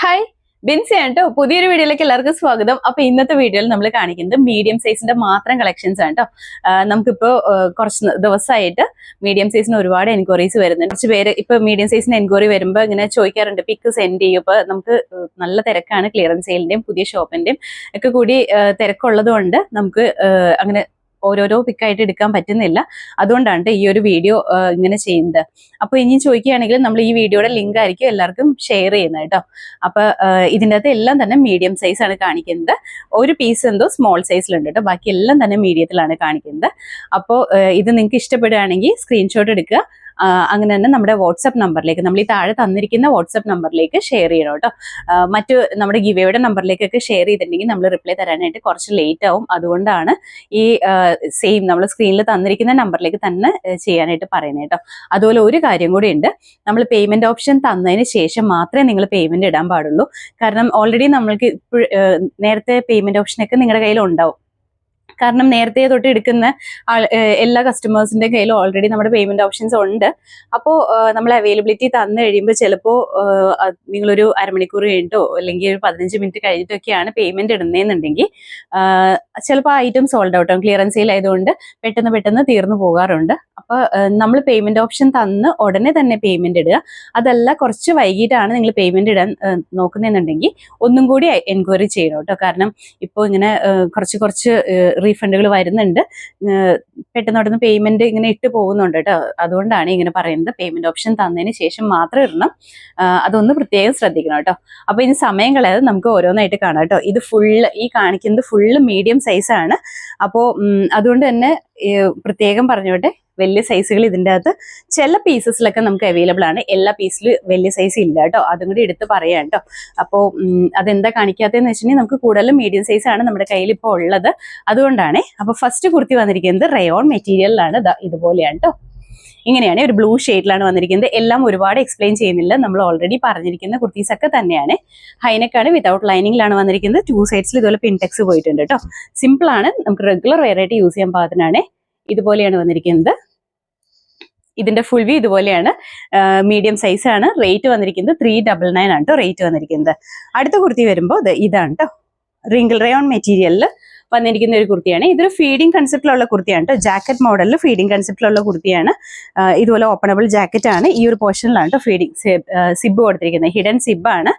Hi Binsi കേട്ടോ പുതിയൊരു വീഡിയോയിലേക്ക് എല്ലാവർക്കും സ്വാഗതം. അപ്പൊ ഇന്നത്തെ വീഡിയോയിൽ നമ്മൾ കാണിക്കുന്നത് മീഡിയം സൈസിന്റെ മാത്രം കളക്ഷൻസ് ആണ് കേട്ടോ നമുക്കിപ്പോ കുറച്ച് ദിവസമായിട്ട് മീഡിയം സൈസിന് ഒരുപാട് എൻക്വയറീസ് വരുന്നുണ്ട്. കുറച്ച് പേര് ഇപ്പൊ മീഡിയം സൈസിന് എൻക്വയറി വരുമ്പോൾ ഇങ്ങനെ ചോദിക്കാറുണ്ട്. പിക്ക് സെൻഡ് ചെയ്യും. ഇപ്പൊ നമുക്ക് നല്ല തിരക്കാണ് ക്ലിയറൻസ് സെയിലിന്റെയും പുതിയ ഷോപ്പിന്റെയും ഒക്കെ കൂടി തിരക്കുള്ളത് കൊണ്ട് നമുക്ക് അങ്ങനെ ഓരോരോ പിക്കായിട്ട് എടുക്കാൻ പറ്റുന്നില്ല. അതുകൊണ്ടാണ് ഈ ഒരു വീഡിയോ ഇങ്ങനെ ചെയ്യുന്നത്. അപ്പൊ ഇനി ചോദിക്കുകയാണെങ്കിൽ നമ്മൾ ഈ വീഡിയോയുടെ ലിങ്ക് ആയിരിക്കും എല്ലാവർക്കും ഷെയർ ചെയ്യുന്നത് കേട്ടോ അപ്പൊ ഇതിന്റെ അകത്ത് എല്ലാം തന്നെ മീഡിയം സൈസ് ആണ് കാണിക്കുന്നത്. ഒരു പീസ് എന്തോ സ്മോൾ സൈസിലുണ്ട് കേട്ടോ ബാക്കി എല്ലാം തന്നെ മീഡിയത്തിലാണ് കാണിക്കുന്നത്. അപ്പോൾ ഇത് നിങ്ങൾക്ക് ഇഷ്ടപ്പെടുകയാണെങ്കിൽ സ്ക്രീൻഷോട്ട് എടുക്കുക. അങ്ങനെ തന്നെ നമ്മുടെ വാട്സപ്പ് നമ്പറിലേക്ക് നമ്മൾ ഈ താഴെ തന്നിരിക്കുന്ന വാട്സപ്പ് നമ്പറിലേക്ക് ഷെയർ ചെയ്യണം കേട്ടോ. മറ്റു നമ്മുടെ ഗിവയുടെ നമ്പറിലേക്കൊക്കെ ഷെയർ ചെയ്തിട്ടുണ്ടെങ്കിൽ നമ്മൾ റിപ്ലൈ തരാനായിട്ട് കുറച്ച് ലേറ്റ് ആവും. അതുകൊണ്ടാണ് ഈ സെയിം നമ്മൾ സ്ക്രീനിൽ തന്നിരിക്കുന്ന നമ്പറിലേക്ക് തന്നെ ചെയ്യാനായിട്ട് പറയുന്നത് കേട്ടോ. അതുപോലെ ഒരു കാര്യം കൂടി ഉണ്ട്. നമ്മൾ പേയ്മെന്റ് ഓപ്ഷൻ തന്നതിന് ശേഷം മാത്രമേ നിങ്ങൾ പേയ്മെന്റ് ഇടാൻ പാടുള്ളൂ. കാരണം ഓൾറെഡി നമ്മൾക്ക് നേരത്തെ പേയ്മെന്റ് ഓപ്ഷനൊക്കെ നിങ്ങളുടെ കയ്യിൽ ഉണ്ടാവും കാരണം നേരത്തെ തൊട്ട് എടുക്കുന്ന എല്ലാ കസ്റ്റമേഴ്സിന്റെ കയ്യിൽ ഓൾറെഡി നമ്മുടെ പേയ്മെന്റ് ഓപ്ഷൻസ് ഉണ്ട്. അപ്പോൾ നമ്മൾ അവൈലബിലിറ്റി തന്നു കഴിയുമ്പോൾ ചിലപ്പോൾ നിങ്ങളൊരു അരമണിക്കൂർ കഴിഞ്ഞിട്ടോ അല്ലെങ്കിൽ ഒരു പതിനഞ്ച് മിനിറ്റ് കഴിഞ്ഞിട്ടൊക്കെയാണ് പേയ്മെന്റ് ഇടുന്നതെന്നുണ്ടെങ്കിൽ ചിലപ്പോൾ ഐറ്റം സോൾഡ് ഔട്ട് ആവും. ക്ലിയറൻസ് സെയിൽ ആയതുകൊണ്ട് പെട്ടെന്ന് പെട്ടെന്ന് തീർന്നു പോകാറുണ്ട്. അപ്പോൾ നമ്മൾ പേയ്മെന്റ് ഓപ്ഷൻ തന്ന് ഉടനെ തന്നെ പേയ്മെന്റ് ഇടുക. അതല്ല കുറച്ച് വൈകിട്ടാണ് നിങ്ങൾ പേയ്മെന്റ് ഇടാൻ നോക്കുന്നതെന്നുണ്ടെങ്കിൽ ഒന്നും കൂടി എൻക്വയറി ചെയ്യണം കേട്ടോ. കാരണം ഇപ്പോൾ ഇങ്ങനെ കുറച്ച് കുറച്ച് റീഫണ്ടുകൾ വരുന്നുണ്ട്. പെട്ടെന്ന് പെട്ടെന്ന് പേയ്മെന്റ് ഇങ്ങനെ ഇട്ട് പോകുന്നുണ്ട് കേട്ടോ അതുകൊണ്ടാണ് ഇങ്ങനെ പറയുന്നത്. പേയ്മെന്റ് ഓപ്ഷൻ തന്നതിന് ശേഷം മാത്രം ഇടണം. അതൊന്ന് പ്രത്യേകം ശ്രദ്ധിക്കണം കേട്ടോ അപ്പൊ ഇനി സമയം കളയാതെ നമുക്ക് ഓരോന്നായിട്ട് കാണാം കേട്ടോ ഇത് ഫുള്ള് ഈ കാണിക്കുന്നത് ഫുള്ള് മീഡിയം സൈസ് ആണ്. അപ്പോൾ അതുകൊണ്ട് തന്നെ പ്രത്യേകം പറഞ്ഞോട്ടെ. വലിയ സൈസുകൾ ഇതിന്റെ അകത്ത്. ചില പീസസിലൊക്കെ നമുക്ക് അവൈലബിൾ ആണ്. എല്ലാ പീസിലും വലിയ സൈസ് ഇല്ല കേട്ടോ. അതും കൂടി എടുത്ത് പറയാം കേട്ടോ. അപ്പോൾ അതെന്താ കാണിക്കാത്തതെന്ന് വെച്ചിട്ടുണ്ടെങ്കിൽ നമുക്ക് കൂടുതലും മീഡിയം സൈസ് ആണ് നമ്മുടെ കയ്യിൽ ഇപ്പോൾ ഉള്ളത്. അതുകൊണ്ടാണ്. അപ്പോൾ ഫസ്റ്റ് കുർത്തി വന്നിരിക്കുന്നത് റയോൺ മെറ്റീരിയലിലാണ് ഇതുപോലെയാണ് കേട്ടോ. ഇങ്ങനെയാണ്. ഒരു ബ്ലൂ ഷെയ്ഡിലാണ് വന്നിരിക്കുന്നത്. എല്ലാം ഒരുപാട് എക്സ്പ്ലെയിൻ ചെയ്യുന്നില്ല. നമ്മൾ ഓൾറെഡി പറഞ്ഞിരിക്കുന്ന കുർത്തീസ് ഒക്കെ തന്നെയാണ്. ഹൈനക്കാണ് വിതൗട്ട് ലൈനിങ്ങിലാണ് വന്നിരിക്കുന്നത്. ടു സൈഡ്സിൽ ഇതുപോലെ പിൻടെക്സ് പോയിട്ടുണ്ട് കേട്ടോ. സിമ്പിളാണ് നമുക്ക് റെഗുലർ വെറൈറ്റി യൂസ് ചെയ്യാൻ പാകത്തിനാണ്. ഇതുപോലെയാണ് വന്നിരിക്കുന്നത്. ഇതിന്റെ ഫുൾ വ്യൂ ഇതുപോലെയാണ്. മീഡിയം സൈസ് ആണ്. റേറ്റ് വന്നിരിക്കുന്നത് ത്രീ ഡബിൾ നയൻ ആണ് കേട്ടോ റേറ്റ് വന്നിരിക്കുന്നത്. അടുത്ത കുർത്തി വരുമ്പോൾ ഇതാണ് കേട്ടോ റിങ്കിൾ റയോൺ മെറ്റീരിയലിൽ വന്നിരിക്കുന്ന ഒരു കുർത്തിയാണ്. ഇതൊരു ഫീഡിംഗ് കൺസെപ്റ്റിലുള്ള കുർത്തിയാണ് കേട്ടോ ജാക്കറ്റ് മോഡലിൽ ഫീഡിംഗ് കൺസെപ്റ്റിലുള്ള കുർത്തിയാണ്. ഇതുപോലെ ഓപ്പണബിൾ ജാക്കറ്റ് ആണ്. ഈ ഒരു പോർഷനിലാണ് കേട്ടോ ഫീഡിംഗ് സിബ് കൊടുത്തിരിക്കുന്നത്. ഹിഡൻ സിബ് ആണ്.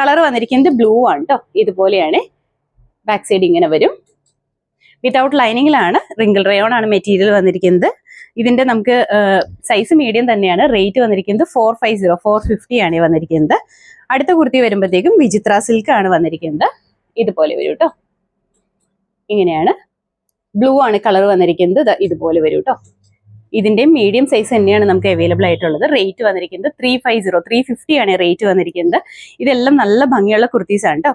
കളർ വന്നിരിക്കുന്നത് ബ്ലൂ ആണ് കേട്ടോ ഇതുപോലെയാണ്. ബാക്ക് സൈഡ് ഇങ്ങനെ വരും. വിതൗട്ട് ലൈനിങ്ങിലാണ് റിങ്കിൾ റയോൺ ആണ് മെറ്റീരിയൽ വന്നിരിക്കുന്നത്. ഇതിന്റെ നമുക്ക് സൈസ് മീഡിയം തന്നെയാണ്. റേറ്റ് വന്നിരിക്കുന്നത് four five zero four fifty ആണ് വന്നിരിക്കുന്നത്. അടുത്ത കുർത്തി വരുമ്പോഴത്തേക്കും വിചിത്ര സിൽക്ക് ആണ് വന്നിരിക്കുന്നത്. ഇതുപോലെ വരും കേട്ടോ ഇങ്ങനെയാണ്. ബ്ലൂ ആണ് കളർ വന്നിരിക്കുന്നത്. ഇതുപോലെ വരും കേട്ടോ ഇതിന്റെ മീഡിയം സൈസ് തന്നെയാണ് നമുക്ക് അവൈലബിൾ ആയിട്ടുള്ളത്. റേറ്റ് വന്നിരിക്കുന്നത് three five zero three fifty ആണ് റേറ്റ് വന്നിരിക്കുന്നത്. ഇതെല്ലാം നല്ല ഭംഗിയുള്ള കുർത്തീസ് ആണ് കേട്ടോ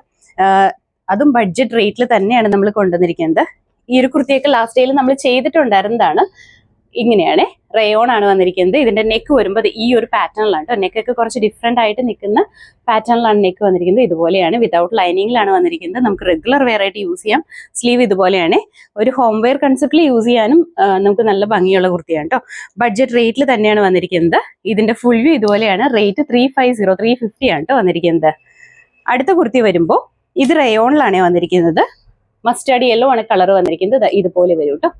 അതും ബഡ്ജറ്റ് റേറ്റിൽ തന്നെയാണ് നമ്മൾ കൊണ്ടുവന്നിരിക്കുന്നത്. ഈ ഒരു കുർത്തിയൊക്കെ ലാസ്റ്റ് ഡേയിൽ നമ്മൾ ചെയ്തിട്ടുണ്ടായിരുന്നതാണ്. ഇങ്ങനെയാണ് റയോൺ ആണ് വന്നിരിക്കുന്നത്. ഇതിന്റെ നെക്ക് വരുമ്പോൾ ഈ ഒരു പാറ്റേണിലാണ് കേട്ടോ നെക്കൊക്കെ കുറച്ച് ഡിഫറെന്റ് ആയിട്ട് നിൽക്കുന്ന പാറ്റേണിലാണ് നെക്ക് വന്നിരിക്കുന്നത്. ഇതുപോലെയാണ് വിതൗട്ട് ലൈനിങ്ങിലാണ് വന്നിരിക്കുന്നത്. നമുക്ക് റെഗുലർ വെയർ ആയിട്ട് യൂസ് ചെയ്യാം. സ്ലീവ് ഇതുപോലെയാണ്. ഒരു ഹോം വെയർ കൺസെപ്റ്റിൽ യൂസ് ചെയ്യാനും നമുക്ക് നല്ല ഭംഗിയുള്ള കുർത്തിയാണ് കേട്ടോ ബഡ്ജറ്റ് റേറ്റിൽ തന്നെയാണ് വന്നിരിക്കുന്നത്. ഇതിന്റെ ഫുൾ വ്യൂ ഇതുപോലെയാണ്. Rate three five zero three fifty ആണ് കേട്ടോ വന്നിരിക്കുന്നത്. അടുത്ത കുർത്തി വരുമ്പോൾ ഇത് റയോണിലാണ് വന്നിരിക്കുന്നത്. മസ്റ്റാർഡ് യെല്ലോ ആണ് കളർ വന്നിരിക്കുന്നത്. ഇതുപോലെ വരും കേട്ടോ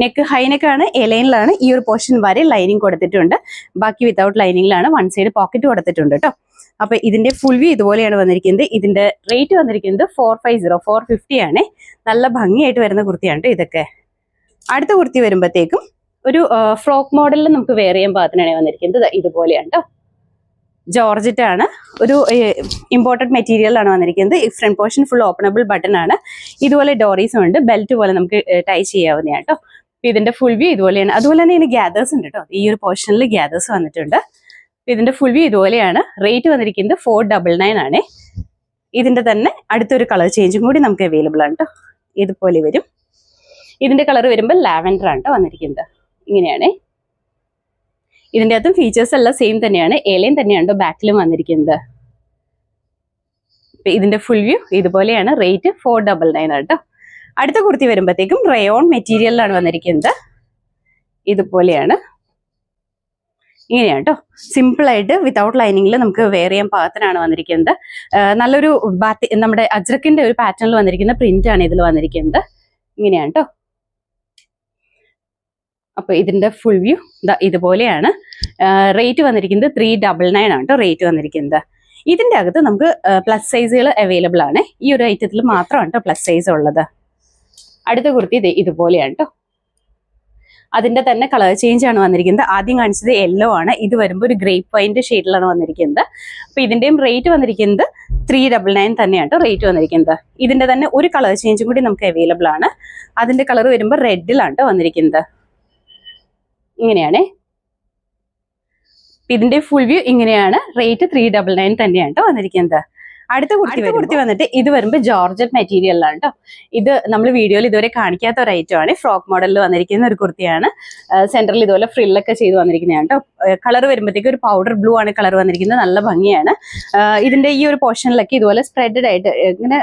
നെക്ക് ഹൈ ആണ് എലൈനിലാണ് ഈ ഒരു പോർഷൻ വരെ ലൈനിങ് കൊടുത്തിട്ടുണ്ട്. ബാക്കി വിതൗട്ട് ലൈനിങ്ങിലാണ് വൺ സൈഡ് പോക്കറ്റ് കൊടുത്തിട്ടുണ്ട് കേട്ടോ അപ്പൊ ഇതിന്റെ ഫുൾ വ്യൂ ഇതുപോലെയാണ് വന്നിരിക്കുന്നത്. ഇതിന്റെ റേറ്റ് വന്നിരിക്കുന്നത് four five zero four fifty ആണ്. നല്ല ഭംഗിയായിട്ട് വരുന്ന കുർത്തിയാണ് ഇതൊക്കെ. അടുത്ത കുർത്തി വരുമ്പോഴത്തേക്കും ഒരു ഫ്രോക്ക് മോഡലിൽ നമുക്ക് വെയർ ചെയ്യാൻ പാകത്തിനാണ് വന്നിരിക്കുന്നത്. ഇതുപോലെയാണ് കേട്ടോ ജോർജറ്റ് ആണ്. ഒരു ഇമ്പോർട്ടഡ് മെറ്റീരിയലാണ് വന്നിരിക്കുന്നത്. ഈ front portion full openable button ആണ്. ഇതുപോലെ ഡോറീസും ഉണ്ട്. ബെൽറ്റ് പോലെ നമുക്ക് ടൈ ചെയ്യാവുന്നതാണ് കേട്ടോ ഇതിന്റെ ഫുൾ വ്യൂ ഇതുപോലെയാണ്. അതുപോലെ തന്നെ ഇതിന് ഗ്യാദേഴ്സ് ഉണ്ട് കേട്ടോ ഈ ഒരു പോർഷനിൽ ഗ്യാദേഴ്സ് വന്നിട്ടുണ്ട്. ഇതിന്റെ ഫുൾ വ്യൂ ഇതുപോലെയാണ്. റേറ്റ് വന്നിരിക്കുന്നത് ഫോർ ഡബിൾ നയൻ ആണ്. ഇതിന്റെ തന്നെ അടുത്തൊരു കളർ ചേഞ്ചും കൂടി നമുക്ക് അവൈലബിൾ ആണ് കേട്ടോ ഇതുപോലെ വരും. ഇതിന്റെ കളർ വരുമ്പോൾ ലാവൻഡർ ആണ് കേട്ടോ വന്നിരിക്കുന്നത്. ഇങ്ങനെയാണ്. ഇതിന്റെ അകത്തും ഫീച്ചേഴ്സ് എല്ലാം സെയിം തന്നെയാണ്. ഏലയും തന്നെയാണ് ബാക്കിലും വന്നിരിക്കുന്നത്. ഇതിന്റെ ഫുൾ വ്യൂ ഇതുപോലെയാണ്. റേറ്റ് ഫോർ ഡബിൾ നയൻ ആട്ടോ അടുത്ത കുർത്തി വരുമ്പോഴത്തേക്കും റയോൺ മെറ്റീരിയലിലാണ് വന്നിരിക്കുന്നത്. ഇതുപോലെയാണ്. ഇങ്ങനെയാണ് കേട്ടോ സിമ്പിൾ ആയിട്ട് വിത്തൗട്ട് ലൈനിങ്ങിൽ നമുക്ക് വെയർ ചെയ്യാൻ പാകത്തിനാണ് വന്നിരിക്കുന്നത്. നല്ലൊരു ബാത്തി നമ്മുടെ അജ്രക്കിന്റെ ഒരു പാറ്റേണിൽ വന്നിരിക്കുന്ന പ്രിന്റ് ആണ് ഇതിൽ വന്നിരിക്കുന്നത്. ഇങ്ങനെയാണ് കേട്ടോ അപ്പൊ ഇതിന്റെ ഫുൾ വ്യൂ ഇതുപോലെയാണ്. റേറ്റ് വന്നിരിക്കുന്നത് ത്രീ ഡബിൾ നയൻ ആണ് കേട്ടോ റേറ്റ് വന്നിരിക്കുന്നത്. ഇതിന്റെ അകത്ത് നമുക്ക് പ്ലസ് സൈസുകൾ അവൈലബിൾ ആണ്. ഈ ഒരു ഐറ്റത്തിൽ മാത്രമാണ് കേട്ടോ പ്ലസ് സൈസ് ഉള്ളത്. അടുത്ത കുർത്തി ദേ ഇതുപോലെയാണ് കേട്ടോ അതിന്റെ തന്നെ കളർ ചേഞ്ച് ആണ് വന്നിരിക്കുന്നത്. ആദ്യം കാണിച്ചത് യെല്ലോ ആണ്. ഇത് വരുമ്പോൾ ഒരു ഗ്രേപ്പ് വൈന്റെ ഷെയ്ഡിലാണ് വന്നിരിക്കുന്നത്. അപ്പൊ ഇതിന്റെയും റേറ്റ് വന്നിരിക്കുന്നത് ത്രീ ഡബിൾ നയൻ തന്നെയാണ് റേറ്റ് വന്നിരിക്കുന്നത്. ഇതിന്റെ തന്നെ ഒരു കളർ ചേഞ്ചും കൂടി നമുക്ക് അവൈലബിൾ ആണ്. അതിന്റെ കളർ വരുമ്പോൾ റെഡിലാണ് വന്നിരിക്കുന്നത്. ഇങ്ങനെയാണേ. ഇതിന്റെ ഫുൾ വ്യൂ ഇങ്ങനെയാണ്. റേറ്റ് ത്രീ ഡബിൾ നയൻ തന്നെയാണ് വന്നിരിക്കുന്നത്. അടുത്ത കുർത്തി കുർത്തി വന്നിട്ട് ഇത് വരുമ്പോൾ ജോർജറ്റ് മെറ്റീരിയലാണ് കേട്ടോ ഇത് നമ്മൾ വീഡിയോയിൽ ഇതുവരെ കാണിക്കാത്ത ഒരു ഐറ്റം ആണ്. ഫ്രോക്ക് മോഡലിൽ വന്നിരിക്കുന്ന ഒരു കുർത്തിയാണ്. സെന്ററിൽ ഇതുപോലെ ഫ്രില്ലൊക്കെ ചെയ്ത് വന്നിരിക്കുന്നതാണ് കേട്ടോ കളർ വരുമ്പോഴത്തേക്ക് ഒരു പൗഡർ ബ്ലൂ ആണ് കളർ വന്നിരിക്കുന്നത്. നല്ല ഭംഗിയാണ്. ഇതിന്റെ ഈ ഒരു പോർഷനിലൊക്കെ ഇതുപോലെ സ്പ്രെഡഡ് ആയിട്ട് ഇങ്ങനെ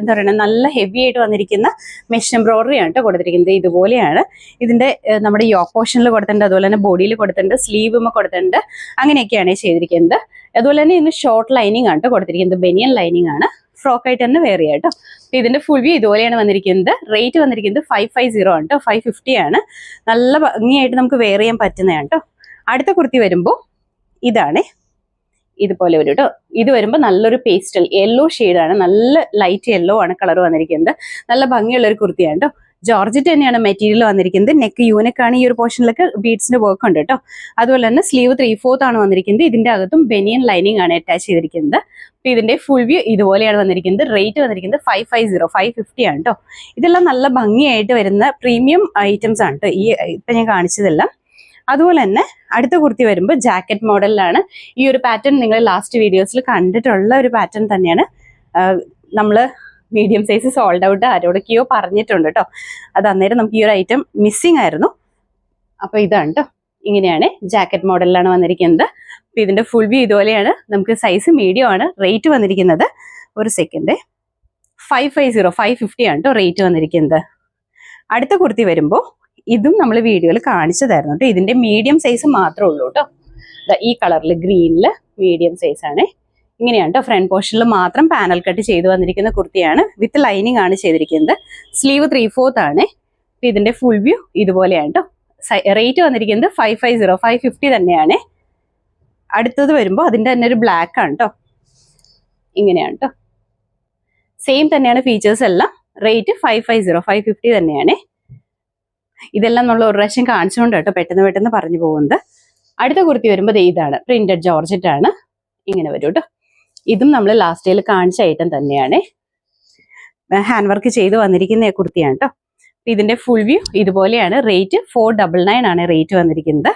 എന്താ പറയുക നല്ല ഹെവി ആയിട്ട് വന്നിരിക്കുന്ന മെഷ് എംബ്രോയിഡറി ആണ് കേട്ടോ കൊടുത്തിരിക്കുന്നത്. ഇതുപോലെയാണ്. ഇതിന്റെ നമ്മുടെ യോക്ക് പോർഷനിൽ കൊടുത്തിട്ടുണ്ട്. അതുപോലെ തന്നെ ബോഡിയിൽ കൊടുത്തിട്ടുണ്ട്. സ്ലീവുമ കൊടുത്തിട്ടുണ്ട്. അങ്ങനെയൊക്കെയാണ് ചെയ്തിരിക്കുന്നത്. അതുപോലെ തന്നെ ഇതിന് ഷോർട്ട് ലൈനിങ് ആണ് കേട്ടോ കൊടുത്തിരിക്കുന്നത്. ബെനിയൻ ലൈനിങ് ആണ്. ഫ്രോക്ക് ആയിട്ട് തന്നെ വേറെ കേട്ടോ ഇതിന്റെ ഫുൾ വ്യൂ ഇതുപോലെയാണ് വന്നിരിക്കുന്നത്. റേറ്റ് വന്നിരിക്കുന്നത് ഫൈവ് ഫൈവ് സീറോ ആണ് കേട്ടോ ഫൈവ് ഫിഫ്റ്റി ആണ്. നല്ല ഭംഗിയായിട്ട് നമുക്ക് വെയർ ചെയ്യാൻ പറ്റുന്നതാണ് കേട്ടോ അടുത്ത കുർത്തി വരുമ്പോൾ ഇതാണ്. ഇതുപോലെ ഒരു കേട്ടോ ഇത് വരുമ്പോൾ നല്ലൊരു പേസ്റ്റൽ യെല്ലോ ഷെയ്ഡാണ് നല്ല ലൈറ്റ് യെല്ലോ ആണ് കളർ വന്നിരിക്കുന്നത്. നല്ല ഭംഗിയുള്ള ഒരു കുർത്തിയാണ് കേട്ടോ ജോർജറ്റ് തന്നെയാണ് മെറ്റീരിയൽ വന്നിരിക്കുന്നത്. നെക്ക് യൂനക്കാണ് ഈ ഒരു പോർഷനിലൊക്കെ ബീഡ്സിന്റെ വർക്ക് ഉണ്ട് കേട്ടോ അതുപോലെ തന്നെ സ്ലീവ് ത്രീ ഫോർത്ത് ആണ് വന്നിരിക്കുന്നത്. ഇതിന്റെ അകത്തും ബെനിയൻ ലൈനിങ് ആണ് അറ്റാച്ച് ചെയ്തിരിക്കുന്നത്. അപ്പൊ ഇതിന്റെ ഫുൾ വ്യൂ ഇതുപോലെയാണ് വന്നിരിക്കുന്നത്. റേറ്റ് വന്നിരിക്കുന്നത് five five zero five fifty ആണ് കേട്ടോ ഇതെല്ലാം നല്ല ഭംഗിയായിട്ട് വരുന്ന പ്രീമിയം ഐറ്റംസ് ആണ് കേട്ടോ ഈ ഇപ്പൊ ഞാൻ കാണിച്ചതെല്ലാം. അതുപോലെ തന്നെ അടുത്ത കുർത്തി വരുമ്പോൾ ജാക്കറ്റ് മോഡലിലാണ് ഈ ഒരു പാറ്റേൺ നിങ്ങൾ ലാസ്റ്റ് വീഡിയോസിൽ കണ്ടിട്ടുള്ള ഒരു പാറ്റേൺ തന്നെയാണ്. നമ്മൾ മീഡിയം സൈസ് സോൾഡ് ഔട്ട് ആരോടൊക്കെയോ പറഞ്ഞിട്ടുണ്ട് കേട്ടോ അത് അന്നേരം നമുക്ക് ഈ ഒരു ഐറ്റം മിസ്സിംഗ് ആയിരുന്നു. അപ്പൊ ഇതാണ് കേട്ടോ ഇങ്ങനെയാണ് ജാക്കറ്റ് മോഡലിലാണ് വന്നിരിക്കുന്നത്. അപ്പൊ ഇതിന്റെ ഫുൾ വ്യൂ ഇതുപോലെയാണ്. നമുക്ക് സൈസ് മീഡിയം ആണ്. റേറ്റ് വന്നിരിക്കുന്നത് ഒരു second five five zero five fifty ആണ് കേട്ടോ റേറ്റ് വന്നിരിക്കുന്നത്. അടുത്ത കുർത്തി വരുമ്പോൾ ഇതും നമ്മൾ വീഡിയോയിൽ കാണിച്ചതായിരുന്നു കേട്ടോ ഇതിന്റെ മീഡിയം സൈസ് മാത്രമേ ഉള്ളൂ കേട്ടോ ഈ കളറിൽ ഗ്രീനിൽ മീഡിയം സൈസ് ആണ്. ഇങ്ങനെയാണ് കേട്ടോ ഫ്രണ്ട് പോർഷനിൽ മാത്രം പാനൽ കട്ട് ചെയ്ത് വന്നിരിക്കുന്ന കുർത്തിയാണ്. വിത്ത് ലൈനിങ് ആണ് ചെയ്തിരിക്കുന്നത്. സ്ലീവ് ത്രീ ഫോർത്ത് ആണ്. ഇതിന്റെ ഫുൾ വ്യൂ ഇതുപോലെയാണ് കേട്ടോ റേറ്റ് വന്നിരിക്കുന്നത് five five zero five fifty തന്നെയാണ്. അടുത്തത് വരുമ്പോൾ അതിന്റെ തന്നെ ഒരു ബ്ലാക്ക് ആണ് കേട്ടോ ഇങ്ങനെയാണ് കേട്ടോ സെയിം തന്നെയാണ് ഫീച്ചേഴ്സ് എല്ലാം. Rate five five zero five fifty തന്നെയാണ്. ഇതെല്ലാം നമ്മൾ ഒരു പ്രാവശ്യം കാണിച്ചുകൊണ്ട് കേട്ടോ പെട്ടെന്ന് പെട്ടെന്ന് പറഞ്ഞു പോകുന്നത്. അടുത്ത കുർത്തി വരുമ്പോൾ ഇതാണ്. പ്രിന്റഡ് ജോർജറ്റ് ആണ്. ഇങ്ങനെ വരും കേട്ടോ ഇതും നമ്മൾ ലാസ്റ്റ് ഡേയിൽ കാണിച്ച ഐറ്റം തന്നെയാണ്. ഹാൻഡ് വർക്ക് ചെയ്ത് വന്നിരിക്കുന്ന കുർത്തിയാണ് കേട്ടോ ഇതിന്റെ ഫുൾ വ്യൂ ഇതുപോലെയാണ്. റേറ്റ് ഫോർ ഡബിൾ നയൻ ആണ് റേറ്റ് വന്നിരിക്കുന്നത്.